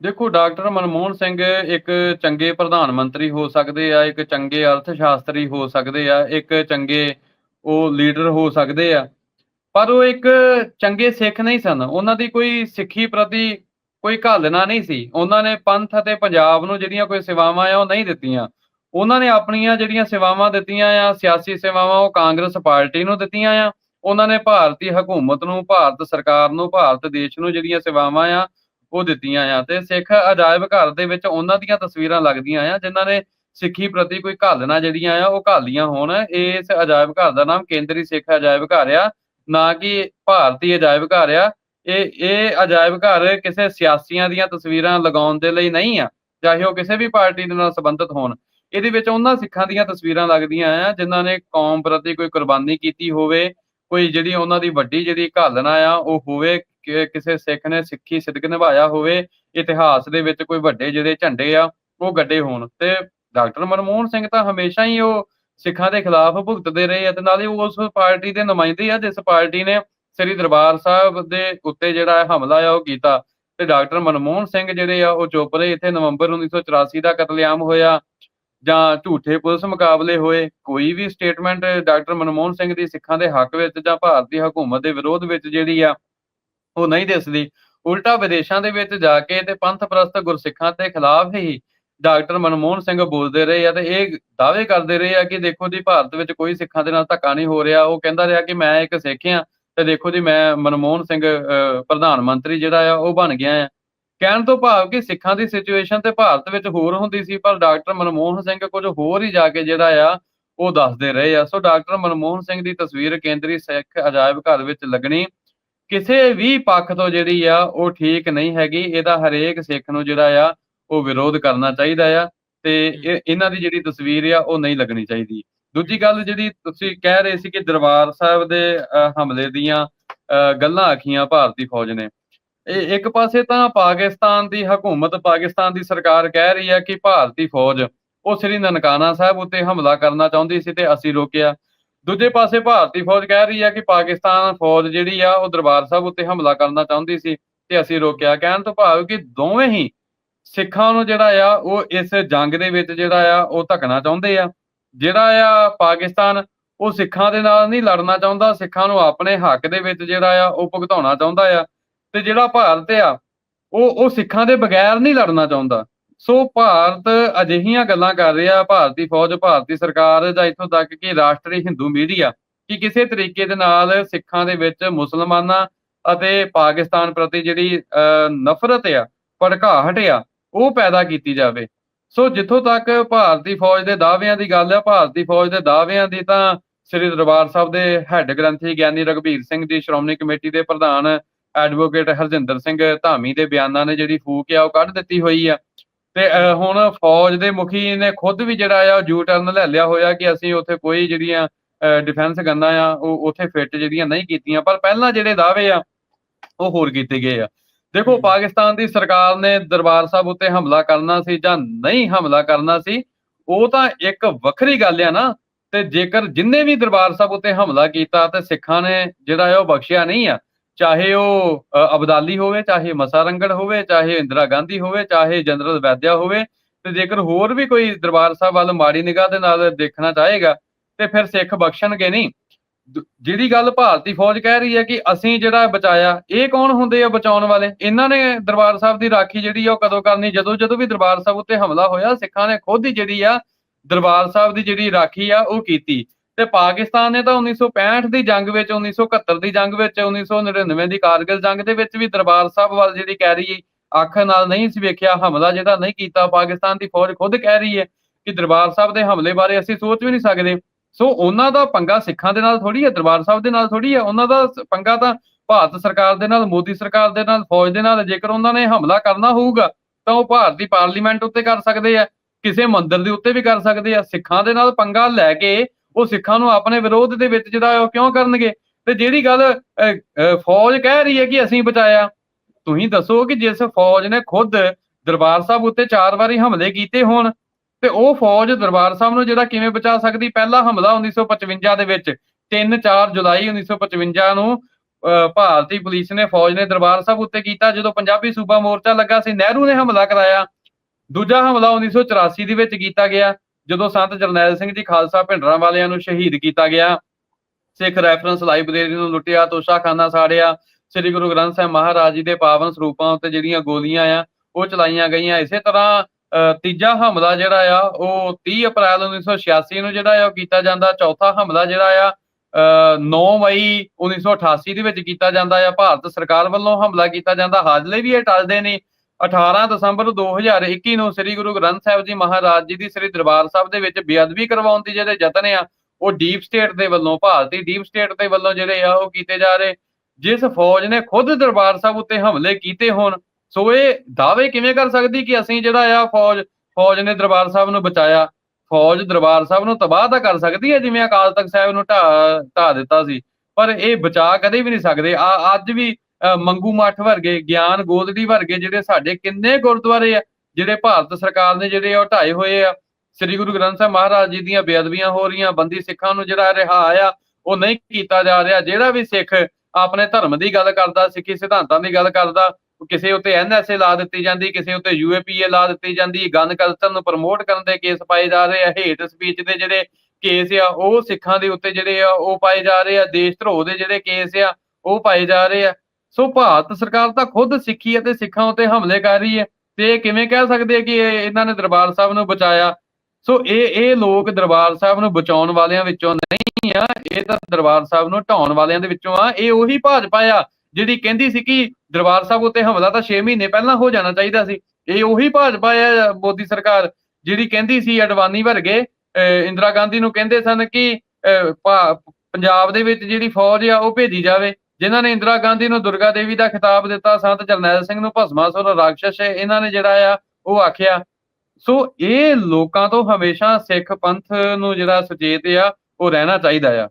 ਦੇਖੋ, ਡਾਕਟਰ ਮਨਮੋਹਨ ਸਿੰਘ ਇੱਕ ਚੰਗੇ ਪ੍ਰਧਾਨ ਮੰਤਰੀ ਹੋ ਸਕਦੇ ਆ, ਇੱਕ ਚੰਗੇ ਅਰਥ ਸ਼ਾਸਤਰੀ ਹੋ ਸਕਦੇ ਆ, ਇੱਕ ਚੰਗੇ ਉਹ ਲੀਡਰ ਹੋ ਸਕਦੇ ਆ। ਪਰ ਉਹ ਇੱਕ ਚੰਗੇ ਸਿੱਖ ਨਹੀਂ ਸਨ। ਉਹਨਾਂ ਦੀ ਕੋਈ ਸਿੱਖੀ ਪ੍ਰਤੀ ਕੋਈ ਘਾਲਣਾ ਨਹੀਂ ਸੀ। ਉਹਨਾਂ ਨੇ ਪੰਥ ਅਤੇ ਪੰਜਾਬ ਨੂੰ ਜਿਹੜੀਆਂ ਕੋਈ ਸੇਵਾਵਾਂ ਆ ਉਹ ਨਹੀਂ ਦਿੱਤੀਆਂ। ਉਹਨਾਂ ਨੇ ਆਪਣੀਆਂ ਜਿਹੜੀਆਂ ਸੇਵਾਵਾਂ ਦਿੱਤੀਆਂ ਆ, ਸਿਆਸੀ ਸੇਵਾਵਾਂ, ਉਹ ਕਾਂਗਰਸ ਪਾਰਟੀ ਨੂੰ ਦਿੱਤੀਆਂ ਆ। ਉਹਨਾਂ ਨੇ ਭਾਰਤੀ ਹਕੂਮਤ ਨੂੰ, ਭਾਰਤ ਸਰਕਾਰ ਨੂੰ, ਭਾਰਤ ਦੇਸ਼ ਨੂੰ ਜਿਹੜੀਆਂ ਸੇਵਾਵਾਂ ਆ, ਉਹ ਦਿੱਤੀਆਂ ਆ। ਤੇ ਸਿੱਖ ਅਜਾਇਬ ਘਰ ਦੇ ਵਿੱਚ ਉਹਨਾਂ ਦੀਆਂ ਤਸਵੀਰਾਂ ਲੱਗਦੀਆਂ ਆ, ਜਿਨ੍ਹਾਂ ਨੇ ਸਿੱਖੀ ਪ੍ਰਤੀ ਕੋਈ ਘਾਲਣਾ ਜਿਹੜੀਆਂ ਆ, ਉਹ ਘਾਲੀਆਂ ਹੋਣ। ਇਸ ਅਜਾਇਬ ਘਰ ਦਾ ਨਾਮ ਕੇਂਦਰੀ ਸਿੱਖ ਅਜਾਇਬ ਘਰ ਆ। ਨਾ ਕਿ ਭਾਰਤੀ ਅਜਾਇਬ ਘਰ ਆ, ਇਹ ਇਹ ਅਜਾਇਬ ਘਰ ਕਿਸੇ ਸਿਆਸੀਆਂ ਦੀਆਂ ਤਸਵੀਰਾਂ ਲਗਾਉਣ ਦੇ ਲਈ ਨਹੀਂ ਆ, ਚਾਹੇ ਉਹ ਕਿਸੇ ਵੀ ਪਾਰਟੀ ਦੇ ਨਾਲ ਸੰਬੰਧਿਤ ਹੋਣ। ਇਹਦੇ ਵਿੱਚ ਉਹਨਾਂ ਸਿੱਖਾਂ ਦੀਆਂ ਤਸਵੀਰਾਂ ਲੱਗਦੀਆਂ ਆ, ਜਿਨ੍ਹਾਂ ਨੇ ਕੌਮ ਪ੍ਰਤੀ ਕੋਈ ਕੁਰਬਾਨੀ ਕੀਤੀ ਹੋਵੇ, ਕੋਈ ਜਿਹੜੀ ਉਹਨਾਂ ਦੀ ਵੱਡੀ ਜਿਹੜੀ ਘਾਲਣਾ ਆ, ਉਹ ਹੋਵੇ ਕਿਸੇ ਸਿੱਖ ਨੇ ਸਿੱਖੀ ਸਿਦਕ ਨਿਭਾਇਆ ਹੋਵੇ, ਇਤਿਹਾਸ ਦੇ ਵਿੱਚ ਕੋਈ ਵੱਡੇ ਜਿਹੜੇ ਝੰਡੇ ਆ, ਉਹ ਗੱਡੇ ਹੋਣ। ਤੇ ਡਾਕਟਰ ਮਨਮੋਹਨ ਸਿੰਘ ਤਾਂ ਹਮੇਸ਼ਾ ਹੀ ਉਹ ਸਿੱਖਾਂ ਦੇ ਖਿਲਾਫ ਭੁਗਤਦੇ ਰਹੇ ਆ ਨਾਲੇ ਉਹ ਉਸ ਪਾਰਟੀ ਦੇ ਨੁਮਾਇੰਦੇ ਆ, ਜਿਸ ਪਾਰਟੀ ਨੇ ਸ੍ਰੀ ਦਰਬਾਰ ਸਾਹਿਬ ਦੇ ਉੱਤੇ ਜਿਹੜਾ ਹਮਲਾ ਆ ਉਹ ਕੀਤਾ ਤੇ ਡਾਕਟਰ ਮਨਮੋਹਨ ਸਿੰਘ ਜਿਹੜੇ ਆ, ਉਹ ਚੁੱਪ ਰਹੇ। ਇੱਥੇ ਨਵੰਬਰ 1984 ਦਾ ਕਤਲੇਆਮ ਹੋਇਆ ਜਾਂ ਝੂਠੇ ਪੁਲਿਸ ਮੁਕਾਬਲੇ ਹੋਏ, ਕੋਈ ਵੀ ਸਟੇਟਮੈਂਟ ਡਾਕਟਰ ਮਨਮੋਹਨ ਸਿੰਘ ਦੀ ਸਿੱਖਾਂ ਦੇ ਹੱਕ ਵਿੱਚ ਜਾਂ ਭਾਰਤੀ ਹਕੂਮਤ ਦੇ ਵਿਰੋਧ ਵਿੱਚ ਜਿਹੜੀ ਆ, ਉਹ ਨਹੀਂ ਦਿਸਦੀ। ਉਲਟਾ ਵਿਦੇਸ਼ਾਂ ਦੇ ਵਿੱਚ ਜਾ ਕੇ ਤੇ ਪੰਥ ਪ੍ਰਸਤ ਗੁਰਸਿੱਖਾਂ ਦੇ ਖਿਲਾਫ ਹੀ ਡਾਕਟਰ ਮਨਮੋਹਨ ਸਿੰਘ ਬੋਲਦੇ ਰਹੇ ਆ ਤੇ ਇਹ ਦਾਅਵੇ ਕਰਦੇ ਰਹੇ ਆ ਕਿ ਦੇਖੋ ਜੀ ਭਾਰਤ ਵਿੱਚ ਕੋਈ ਸਿੱਖਾਂ ਦੇ ਨਾਲ ਧੱਕਾ ਨਹੀਂ ਹੋ ਰਿਹਾ। ਉਹ ਕਹਿੰਦਾ ਰਿਹਾ ਕਿ ਮੈਂ ਇੱਕ ਸਿੱਖ ਆ ਤੇ ਦੇਖੋ ਜੀ ਮੈਂ ਮਨਮੋਹਨ ਸਿੰਘ ਅਹ, ਪ੍ਰਧਾਨ ਮੰਤਰੀ ਜਿਹੜਾ ਆ ਉਹ ਬਣ ਗਿਆ ਆ। ਕਹਿਣ ਤੋਂ ਭਾਵ ਕਿ ਸਿੱਖਾਂ ਦੀ ਸਿਚੁਏਸ਼ਨ ਤੇ ਭਾਰਤ ਵਿੱਚ ਹੋਰ ਹੁੰਦੀ ਸੀ ਪਰ ਡਾਕਟਰ ਮਨਮੋਹਨ ਸਿੰਘ ਕੁਝ ਹੋਰ ਹੀ ਜਾ ਕੇ ਜਿਹੜਾ ਆ ਉਹ ਦੱਸਦੇ ਰਹੇ ਆ। ਸੋ ਡਾਕਟਰ ਮਨਮੋਹਨ ਸਿੰਘ ਦੀ ਤਸਵੀਰ ਕੇਂਦਰੀ ਸਿੱਖ ਅਜਾਇਬ ਘਰ ਵਿੱਚ ਲੱਗਣੀ ਕਿਸੇ ਵੀ ਪੱਖ ਤੋਂ ਜਿਹੜੀ ਆ ਉਹ ਠੀਕ ਨਹੀਂ ਹੈਗੀ। ਇਹਦਾ ਹਰੇਕ ਸਿੱਖ ਨੂੰ ਜਿਹੜਾ ਆ ਉਹ ਵਿਰੋਧ ਕਰਨਾ ਚਾਹੀਦਾ ਆ ਤੇ ਇਹ- ਇਹਨਾਂ ਦੀ ਜਿਹੜੀ ਤਸਵੀਰ ਆ ਉਹ ਨਹੀਂ ਲੱਗਣੀ ਚਾਹੀਦੀ। ਦੂਜੀ ਗੱਲ ਜਿਹੜੀ ਤੁਸੀਂ ਕਹਿ ਰਹੇ ਸੀ ਕਿ ਦਰਬਾਰ ਸਾਹਿਬ ਦੇ ਹਮਲੇ ਦੀਆਂ ਗੱਲਾਂ ਆਖੀਆਂ ਭਾਰਤੀ ਫੌਜ ਨੇ। ਇਹ ਇੱਕ ਪਾਸੇ ਤਾਂ ਪਾਕਿਸਤਾਨ ਦੀ ਹਕੂਮਤ ਪਾਕਿਸਤਾਨ ਦੀ ਸਰਕਾਰ ਕਹਿ ਰਹੀ ਹੈ ਕਿ ਭਾਰਤੀ ਫੌਜ ਉਹ ਸ੍ਰੀ ਨਨਕਾਣਾ ਸਾਹਿਬ ਉੱਤੇ ਹਮਲਾ ਕਰਨਾ ਚਾਹੁੰਦੀ ਸੀ ਤੇ ਅਸੀਂ ਰੋਕਿਆ। ਦੂਜੇ ਪਾਸੇ ਭਾਰਤੀ ਫੌਜ ਕਹਿ ਰਹੀ ਹੈ ਕਿ ਪਾਕਿਸਤਾਨ ਫੌਜ ਜਿਹੜੀ ਆ ਉਹ ਦਰਬਾਰ ਸਾਹਿਬ ਉੱਤੇ ਹਮਲਾ ਕਰਨਾ ਚਾਹੁੰਦੀ ਸੀ ਤੇ ਅਸੀਂ ਰੋਕਿਆ। ਕਹਿਣ ਤੋਂ ਭਾਵ ਕਿ ਦੋਵੇਂ ਹੀ ਸਿੱਖਾਂ ਨੂੰ ਜਿਹੜਾ ਆ ਉਹ ਇਸ ਜੰਗ ਦੇ ਵਿੱਚ ਜਿਹੜਾ ਆ ਉਹ ਧੱਕਣਾ ਚਾਹੁੰਦੇ ਆ। ਜਿਹੜਾ ਆ ਪਾਕਿਸਤਾਨ ਉਹ ਸਿੱਖਾਂ ਦੇ ਨਾਲ ਨਹੀਂ ਲੜਨਾ ਚਾਹੁੰਦਾ ਸਿੱਖਾਂ ਨੂੰ ਆਪਣੇ ਹੱਕ ਦੇ ਵਿੱਚ ਜਿਹੜਾ ਆ ਉਹ ਭੁਗਤਾਉਣਾ ਚਾਹੁੰਦਾ ਆ। ਤੇ ਜਿਹੜਾ ਭਾਰਤ ਆ ਉਹ ਉਹ ਸਿੱਖਾਂ ਦੇ ਬਗੈਰ ਨਹੀਂ ਲੜਨਾ ਚਾਹੁੰਦਾ। ਸੋ ਭਾਰਤ ਅਜਿਹੀਆਂ ਗੱਲਾਂ ਕਰ ਰਿਹਾ ਭਾਰਤੀ ਫੌਜ ਭਾਰਤੀ ਸਰਕਾਰ ਜਾਂ ਇੱਥੋਂ ਤੱਕ ਕਿ ਰਾਸ਼ਟਰੀ ਹਿੰਦੂ ਮੀਡੀਆ ਕਿ ਕਿਸੇ ਤਰੀਕੇ ਦੇ ਨਾਲ ਸਿੱਖਾਂ ਦੇ ਵਿੱਚ ਮੁਸਲਮਾਨਾਂ ਅਤੇ ਪਾਕਿਸਤਾਨ ਪ੍ਰਤੀ ਜਿਹੜੀ ਅਹ, ਨਫ਼ਰਤ ਆ ਭੜਕਾਹਟ ਆ ਉਹ ਪੈਦਾ ਕੀਤੀ ਜਾਵੇ। ਸੋ ਜਿੱਥੋਂ ਤੱਕ ਭਾਰਤੀ ਫੌਜ ਦੇ ਦਾਅਵਿਆਂ ਦੀ ਗੱਲ ਆ ਭਾਰਤੀ ਫੌਜ ਦੇ ਦਾਅਵਿਆਂ ਦੀ ਤਾਂ ਸ੍ਰੀ ਦਰਬਾਰ ਸਾਹਿਬ ਦੇ ਹੈੱਡ ਗ੍ਰੰਥੀ ਗਿਆਨੀ ਰਗਵੀਰ ਸਿੰਘ ਜੀ ਸ਼੍ਰੋਮਣੀ ਕਮੇਟੀ ਦੇ ਪ੍ਰਧਾਨ ਐਡਵੋਕੇਟ ਹਰਜਿੰਦਰ ਸਿੰਘ ਧਾਮੀ ਦੇ ਬਿਆਨਾਂ ਨੇ ਜਿਹੜੀ ਫੂਕ ਆ ਉਹ ਕੱਢ ਦਿੱਤੀ ਹੋਈ ਆ। ਤੇ ਅਹ, ਹੁਣ ਫੌਜ ਦੇ ਮੁਖੀ ਨੇ ਖੁਦ ਵੀ ਜਿਹੜਾ ਆ ਯੂ ਟਰਨ ਲੈ ਲਿਆ ਹੋਇਆ ਕਿ ਅਸੀਂ ਉੱਥੇ ਕੋਈ ਜਿਹੜੀਆਂ ਡਿਫੈਂਸ ਗੰਨਾਂ ਆ ਉਹ ਉੱਥੇ ਫਿੱਟ ਜਿਹੜੀਆਂ ਨਹੀਂ ਕੀਤੀਆਂ ਪਰ ਪਹਿਲਾਂ ਜਿਹੜੇ ਦਾਅਵੇ ਆ ਉਹ ਹੋਰ ਕੀਤੇ ਗਏ ਆ। ਦੇਖੋ, ਪਾਕਿਸਤਾਨ ਦੀ ਸਰਕਾਰ ਨੇ ਦਰਬਾਰ ਸਾਹਿਬ ਉੱਤੇ ਹਮਲਾ ਕਰਨਾ ਸੀ ਜਾਂ ਨਹੀਂ ਹਮਲਾ ਕਰਨਾ ਸੀ, ਉਹ ਤਾਂ ਇੱਕ ਵੱਖਰੀ ਗੱਲ ਆ ਨਾ। ਤੇ ਜੇਕਰ ਜਿੰਨੇ ਵੀ ਦਰਬਾਰ ਸਾਹਿਬ ਉੱਤੇ ਹਮਲਾ ਕੀਤਾ ਤੇ ਸਿੱਖਾਂ ਨੇ ਜਿਹੜਾ ਹੈ ਉਹ ਬਖਸ਼ਿਆ ਨਹੀਂ ਆ, ਚਾਹੇ ਉਹ ਅਬਦਾਲੀ ਹੋਵੇ, ਚਾਹੇ ਮਸਾਰੰਗੜ ਹੋਵੇ, ਚਾਹੇ ਇੰਦਰਾ ਗਾਂਧੀ ਹੋਵੇ, ਚਾਹੇ ਜਨਰਲ ਵੈਦਿਆ ਹੋਵੇ, ਤੇ ਜੇਕਰ ਹੋਰ ਵੀ ਕੋਈ ਦਰਬਾਰ ਸਾਹਿਬ ਵੱਲ ਮਾੜੀ ਨਿਗਾਹ ਦੇ ਨਾਲ ਦੇਖਣਾ ਚਾਹੇਗਾ, ਤੇ ਫਿਰ ਸਿੱਖ ਬਖਸ਼ਣਗੇ ਨਹੀਂ। ਜਿਹੜੀ ਗੱਲ ਭਾਰਤੀ ਫੌਜ ਕਹਿ ਰਹੀ ਹੈ ਕਿ ਅਸੀਂ ਜਿਹੜਾ ਬਚਾਇਆ, ਇਹ ਕੌਣ ਹੁੰਦੇ ਆ ਬਚਾਉਣ ਵਾਲੇ? ਇਹਨਾਂ ਨੇ ਦਰਬਾਰ ਸਾਹਿਬ ਦੀ ਰਾਖੀ ਜਿਹੜੀ ਆ ਉਹ ਕਦੋਂ ਕਰਨੀ? ਜਦੋਂ ਜਦੋਂ ਵੀ ਦਰਬਾਰ ਸਾਹਿਬ ਉੱਤੇ ਹਮਲਾ ਹੋਇਆ, ਸਿੱਖਾਂ ਨੇ ਖੁਦ ਹੀ ਜਿਹੜੀ ਆ ਦਰਬਾਰ ਸਾਹਿਬ ਦੀ ਜਿਹੜੀ ਰਾਖੀ ਆ ਉਹ ਕੀਤੀ। ਤੇ ਪਾਕਿਸਤਾਨ ਨੇ ਤਾਂ 1965 ਦੀ ਜੰਗ ਵਿੱਚ 1971 ਦੀ ਜੰਗ ਵਿੱਚ 1999 ਦੀ ਕਾਰਗਿਲ ਜੰਗ ਦੇ ਵਿੱਚ ਵੀ ਦਰਬਾਰ ਸਾਹਿਬ ਵੱਲ ਜਿਹੜੀ ਕਹਿ ਰਹੀ ਅੱਖ ਨਾਲ ਨਹੀਂ ਸੀ ਵੇਖਿਆ, ਹਮਲਾ ਜਿਹੜਾ ਨਹੀਂ ਕੀਤਾ, ਪਾਕਿਸਤਾਨ ਦੀ ਫੌਜ ਖੁਦ ਕਹਿ ਰਹੀ ਹੈ ਕਿ ਦਰਬਾਰ ਸਾਹਿਬ ਦੇ ਹਮਲੇ ਬਾਰੇ ਅਸੀਂ ਸੋਚ ਵੀ ਨਹੀਂ ਸਕਦੇ। ਸੋ ਉਹਨਾਂ ਦਾ ਪੰਗਾ ਸਿੱਖਾਂ ਦੇ ਨਾਲ ਥੋੜੀ ਹੈ, ਦਰਬਾਰ ਸਾਹਿਬ ਦੇ ਨਾਲ ਥੋੜੀ ਹੈ, ਉਹਨਾਂ ਦਾ ਪੰਗਾ ਤਾਂ ਭਾਰਤ ਸਰਕਾਰ ਦੇ ਨਾਲ, ਮੋਦੀ ਸਰਕਾਰ ਦੇ ਨਾਲ, ਫੌਜ ਦੇ ਨਾਲ, ਜੇਕਰ ਉਹਨਾਂ ਨੇ ਹਮਲਾ ਕਰਨਾ ਹੋਊਗਾ, ਤਾਂ ਉਹ ਭਾਰਤੀ ਪਾਰਲੀਮੈਂਟ ਉੱਤੇ ਕਰ ਸਕਦੇ ਆ, ਕਿਸੇ ਮੰਦਿਰ ਦੇ ਉੱਤੇ ਵੀ ਕਰ ਸਕਦੇ ਆ, ਸਿੱਖਾਂ ਦੇ ਨਾਲ ਪੰਗਾ ਲੈ ਕੇ ਉਹ ਸਿੱਖਾਂ ਨੂੰ ਆਪਣੇ ਵਿਰੋਧ ਦੇ ਵਿੱਚ ਜਿਹੜਾ ਉਹ ਕਿਉਂ ਕਰਨਗੇ? ਤੇ ਜਿਹੜੀ ਗੱਲ ਫੌਜ ਕਹਿ ਰਹੀ ਹੈ ਕਿ ਅਸੀਂ ਬਚਾਇਆ, ਤੁਸੀਂ ਦੱਸੋ ਕਿ ਜਿਸ ਫੌਜ ਨੇ ਖੁਦ ਦਰਬਾਰ ਸਾਹਿਬ ਉੱਤੇ ਚਾਰ ਵਾਰੀ ਹਮਲੇ ਕੀਤੇ ਹੋਣ ਤੇ ਉਹ ਫੌਜ ਦਰਬਾਰ ਸਾਹਿਬ ਨੂੰ ਜਿਹੜਾ ਕਿਵੇਂ ਬਚਾ ਸਕਦੀ? ਪਹਿਲਾ ਹਮਲਾ 1955 ਦੇ ਵਿੱਚ 3-4 ਜੁਲਾਈ 1955 ਨੂੰ ਭਾਰਤੀ ਪੁਲਿਸ ਨੇ ਫੌਜ ਨੇ ਦਰਬਾਰ ਸਾਹਿਬ ਉੱਤੇ ਕੀਤਾ, ਜਦੋਂ ਪੰਜਾਬੀ ਸੂਬਾ ਮੋਰਚਾ ਲੱਗਾ ਸੀ, ਨਹਿਰੂ ਨੇ ਹਮਲਾ ਕਰਾਇਆ। ਦੂਜਾ ਹਮਲਾ 1984 ਦੇ ਵਿੱਚ ਕੀਤਾ ਗਿਆ, ਜਦੋਂ ਸੰਤ ਜਰਨੈਲ ਸਿੰਘ ਜੀ ਖਾਲਸਾ ਭਿੰਡਰਾਂ ਵਾਲਿਆਂ ਨੂੰ ਸ਼ਹੀਦ ਕੀਤਾ ਗਿਆ। ਸਿੱਖ ਰੈਫਰੈਂਸ ਲਾਇਬ੍ਰੇਰੀ ਨੂੰ ਲੁੱਟਿਆ, ਤੋਸ਼ਾਖਾਨਾ ਸਾੜਿਆ। ਸ੍ਰੀ ਗੁਰੂ ਗ੍ਰੰਥ ਸਾਹਿਬ ਮਹਾਰਾਜ ਜੀ ਦੇ ਪਾਵਨ ਸਰੂਪਾਂ ਉੱਤੇ ਜਿਹੜੀਆਂ ਗੋਲੀਆਂ ਆ, ਉਹ ਚਲਾਈਆਂ ਗਈਆਂ। ਇਸੇ ਤਰ੍ਹਾਂ ਤੀਜਾ ਹਮਲਾ ਜਿਹੜਾ ਆ, ਉਹ 30 ਅਪ੍ਰੈਲ 1986 ਨੂੰ ਜਿਹੜਾ ਆ, ਉਹ ਕੀਤਾ ਜਾਂਦਾ। ਚੌਥਾ ਹਮਲਾ ਜਿਹੜਾ ਆ 9 ਮਈ 1988 ਦੇ ਵਿੱਚ ਕੀਤਾ ਜਾਂਦਾ ਆ। ਭਾਰਤ ਸਰਕਾਰ ਵੱਲੋਂ ਹਮਲਾ ਕੀਤਾ ਜਾਂਦਾ। ਹਾਜਲੇ ਵੀ ਇਹ ਟਲਦੇ ਨੇ 18 ਦਸੰਬਰ 2021 ਨੂੰ ਸ੍ਰੀ ਗੁਰੂ ਗ੍ਰੰਥ ਸਾਹਿਬ ਜੀ ਮਹਾਰਾਜ ਜੀ ਦੀ ਸ੍ਰੀ ਦਰਬਾਰ ਸਾਹਿਬ ਦੇ ਵਿੱਚ ਬੇਅਦਬੀ ਕਰਵਾਉਣ ਦੀ ਜਿਹੜੇ ਯਤਨ ਆ, ਉਹ ਡੀਪ ਸਟੇਟ ਦੇ ਵੱਲੋਂ, ਭਾਰਤੀ ਡੀਪ ਸਟੇਟ ਦੇ ਵੱਲੋਂ ਜਿਹੜੇ ਆ, ਉਹ ਕੀਤੇ ਜਾ ਰਹੇ। ਜਿਸ ਫੌਜ ਨੇ ਖੁਦ ਦਰਬਾਰ ਸਾਹਿਬ ਉੱਤੇ ਹਮਲੇ ਕੀਤੇ ਹੋਣ ਸੋ ਇਹ ਦਾਅਵੇ ਕਿਵੇਂ ਕਰ ਸਕਦੀ ਕਿ ਅਸੀਂ ਜਿਹੜਾ ਆ ਫੌਜ ਫੌਜ ਨੇ ਦਰਬਾਰ ਸਾਹਿਬ ਨੂੰ ਬਚਾਇਆ, ਫੌਜ ਦਰਬਾਰ ਸਾਹਿਬ ਨੂੰ ਤਬਾਹ ਤਾਂ ਕਰ ਸਕਦੀ ਹੈ ਜਿਵੇਂ ਅਕਾਲ ਤਖਤ ਸਾਹਿਬ ਨੂੰ ਢਾ ਢਾ ਦਿੱਤਾ ਸੀ, ਪਰ ਇਹ ਬਚਾ ਕਦੇ ਵੀ ਨਹੀਂ ਸਕਦੇ। ਆ, ਅੱਜ ਵੀ ਮੰਗੂ ਮੱਠ ਵਰਗੇ, ਗਿਆਨ ਗੋਦੜੀ ਵਰਗੇ ਜਿਹੜੇ ਸਾਡੇ ਕਿੰਨੇ ਗੁਰਦੁਆਰੇ ਆ, ਜਿਹੜੇ ਭਾਰਤ ਸਰਕਾਰ ਨੇ ਜਿਹੜੇ ਆ ਉਹ ਢਾਏ ਹੋਏ ਆ, ਸ੍ਰੀ ਗੁਰੂ ਗ੍ਰੰਥ ਸਾਹਿਬ ਮਹਾਰਾਜ ਜੀ ਦੀਆਂ ਬੇਅਦਬੀਆਂ ਹੋ ਰਹੀਆਂ, ਬੰਦੀ ਸਿੱਖਾਂ ਨੂੰ ਜਿਹੜਾ ਰਿਹਾ ਆ, ਉਹ ਨਹੀਂ ਕੀਤਾ ਜਾ ਰਿਹਾ। ਜਿਹੜਾ ਵੀ ਸਿੱਖ ਆਪਣੇ ਧਰਮ ਦੀ ਗੱਲ ਕਰਦਾ, ਸਿੱਖੀ ਸਿਧਾਂਤਾਂ ਦੀ ਗੱਲ ਕਰਦਾ ਕਿਸੇ ਉੱਤੇ ਐਨਐਸਏ ਲਾ ਦਿੱਤੀ ਜਾਂਦੀ, ਕਿਸੇ ਉੱਤੇ ਯੂਏਪੀਏ ਲਾ ਦਿੱਤੀ ਜਾਂਦੀ ਗਨ ਕਲਚਰ ਨੂੰ ਪ੍ਰਮੋਟ ਕਰਨ ਦੇ ਕੇਸ ਪਾਏ ਜਾ ਰਹੇ ਆ ਹੇਟ ਸਪੀਚ ਦੇ ਜਿਹੜੇ ਕੇਸ ਆ, ਉਹ ਸਿੱਖਾਂ ਦੇ ਉੱਤੇ ਜਿਹੜੇ ਆ, ਉਹ ਪਾਏ ਜਾ ਰਹੇ ਆ, ਦੇਸ਼ ਧਰੋਹ ਦੇ ਜਿਹੜੇ ਕੇਸ ਆ, ਉਹ ਪਾਏ ਜਾ ਰਹੇ ਆ। ਸੋ ਭਾਰਤ ਸਰਕਾਰ ਤਾਂ ਖੁਦ ਸਿੱਖੀ ਅਤੇ ਸਿੱਖਾਂ ਉੱਤੇ ਹਮਲੇ ਕਰ ਰਹੀ ਹੈ ਤੇ ਕਿਵੇਂ ਕਹਿ ਸਕਦੇ ਕਿ ਇਹ- ਇਹਨਾਂ ਨੇ ਦਰਬਾਰ ਸਾਹਿਬ ਨੂੰ ਬਚਾਇਆ? ਸੋ ਇਹ ਇਹ ਲੋਕ ਦਰਬਾਰ ਸਾਹਿਬ ਨੂੰ ਬਚਾਉਣ ਵਾਲਿਆਂ ਵਿੱਚੋਂ ਨਹੀਂ ਆ, ਇਹ ਤਾਂ ਦਰਬਾਰ ਸਾਹਿਬ ਨੂੰ ਢਾਉਣ ਵਾਲਿਆਂ ਦੇ ਵਿੱਚੋਂ ਆ, ਇਹ ਉਹੀ ਭਾਜਪਾ ਆ ਜਿਹੜੀ ਕਹਿੰਦੀ ਸੀ ਕਿ ਦਰਬਾਰ ਸਾਹਿਬ ਉੱਤੇ ਹਮਲਾ ਤਾਂ 6 ਮਹੀਨੇ ਪਹਿਲਾਂ ਹੋ ਜਾਣਾ ਚਾਹੀਦਾ ਸੀ। ਇਹ ਉਹੀ ਭਾਜਪਾ ਆ ਮੋਦੀ ਸਰਕਾਰ ਜਿਹੜੀ ਕਹਿੰਦੀ ਸੀ ਅਡਵਾਨੀ ਵਰਗੇ ਇੰਦਰਾ ਗਾਂਧੀ ਨੂੰ ਕਹਿੰਦੇ ਸਨ ਕਿ ਪੰਜਾਬ ਦੇ ਵਿੱਚ ਜਿਹੜੀ ਫੌਜ ਆ ਉਹ ਭੇਜੀ ਜਾਵੇ। ਜਿਨ੍ਹਾਂ ਨੇ ਇੰਦਰਾ ਗਾਂਧੀ ਨੂੰ ਦੁਰਗਾ ਦੇਵੀ ਦਾ ਖਿਤਾਬ ਦਿੱਤਾ, ਸੰਤ ਜਰਨੈਲ ਸਿੰਘ ਨੂੰ ਭਸਮਾਸੁਰ ਰਾਖਸ਼ ਇਹਨਾਂ ਨੇ ਜਿਹੜਾ ਆ, ਉਹ ਆਖਿਆ। ਸੋ ਇਹ ਲੋਕਾਂ ਤੋਂ ਹਮੇਸ਼ਾ ਸਿੱਖ ਪੰਥ ਨੂੰ ਜਿਹੜਾ ਸੁਚੇਤ ਆ, ਉਹ ਰਹਿਣਾ ਚਾਹੀਦਾ ਆ।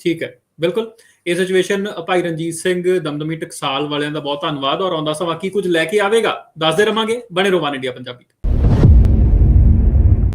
ਠੀਕ ਹੈ, ਬਿਲਕੁਲ। ਇਹ ਸਿਚੁਏਸ਼ਨ ਭਾਈ ਰਣਜੀਤ ਸਿੰਘ, ਦਮਦਮੀ ਟਕਸਾਲ ਵਾਲਿਆਂ ਦਾ ਬਹੁਤ ਧੰਨਵਾਦ ਔਰ ਆਉਂਦਾ ਸਮਾਂ ਕੀ ਕੁਝ ਲੈ ਕੇ ਆਵੇਗਾ? ਦੱਸਦੇ ਰਵਾਂਗੇ। ਬਣੇ ਰਹੋ ਇੰਡੀਆ ਪੰਜਾਬੀ।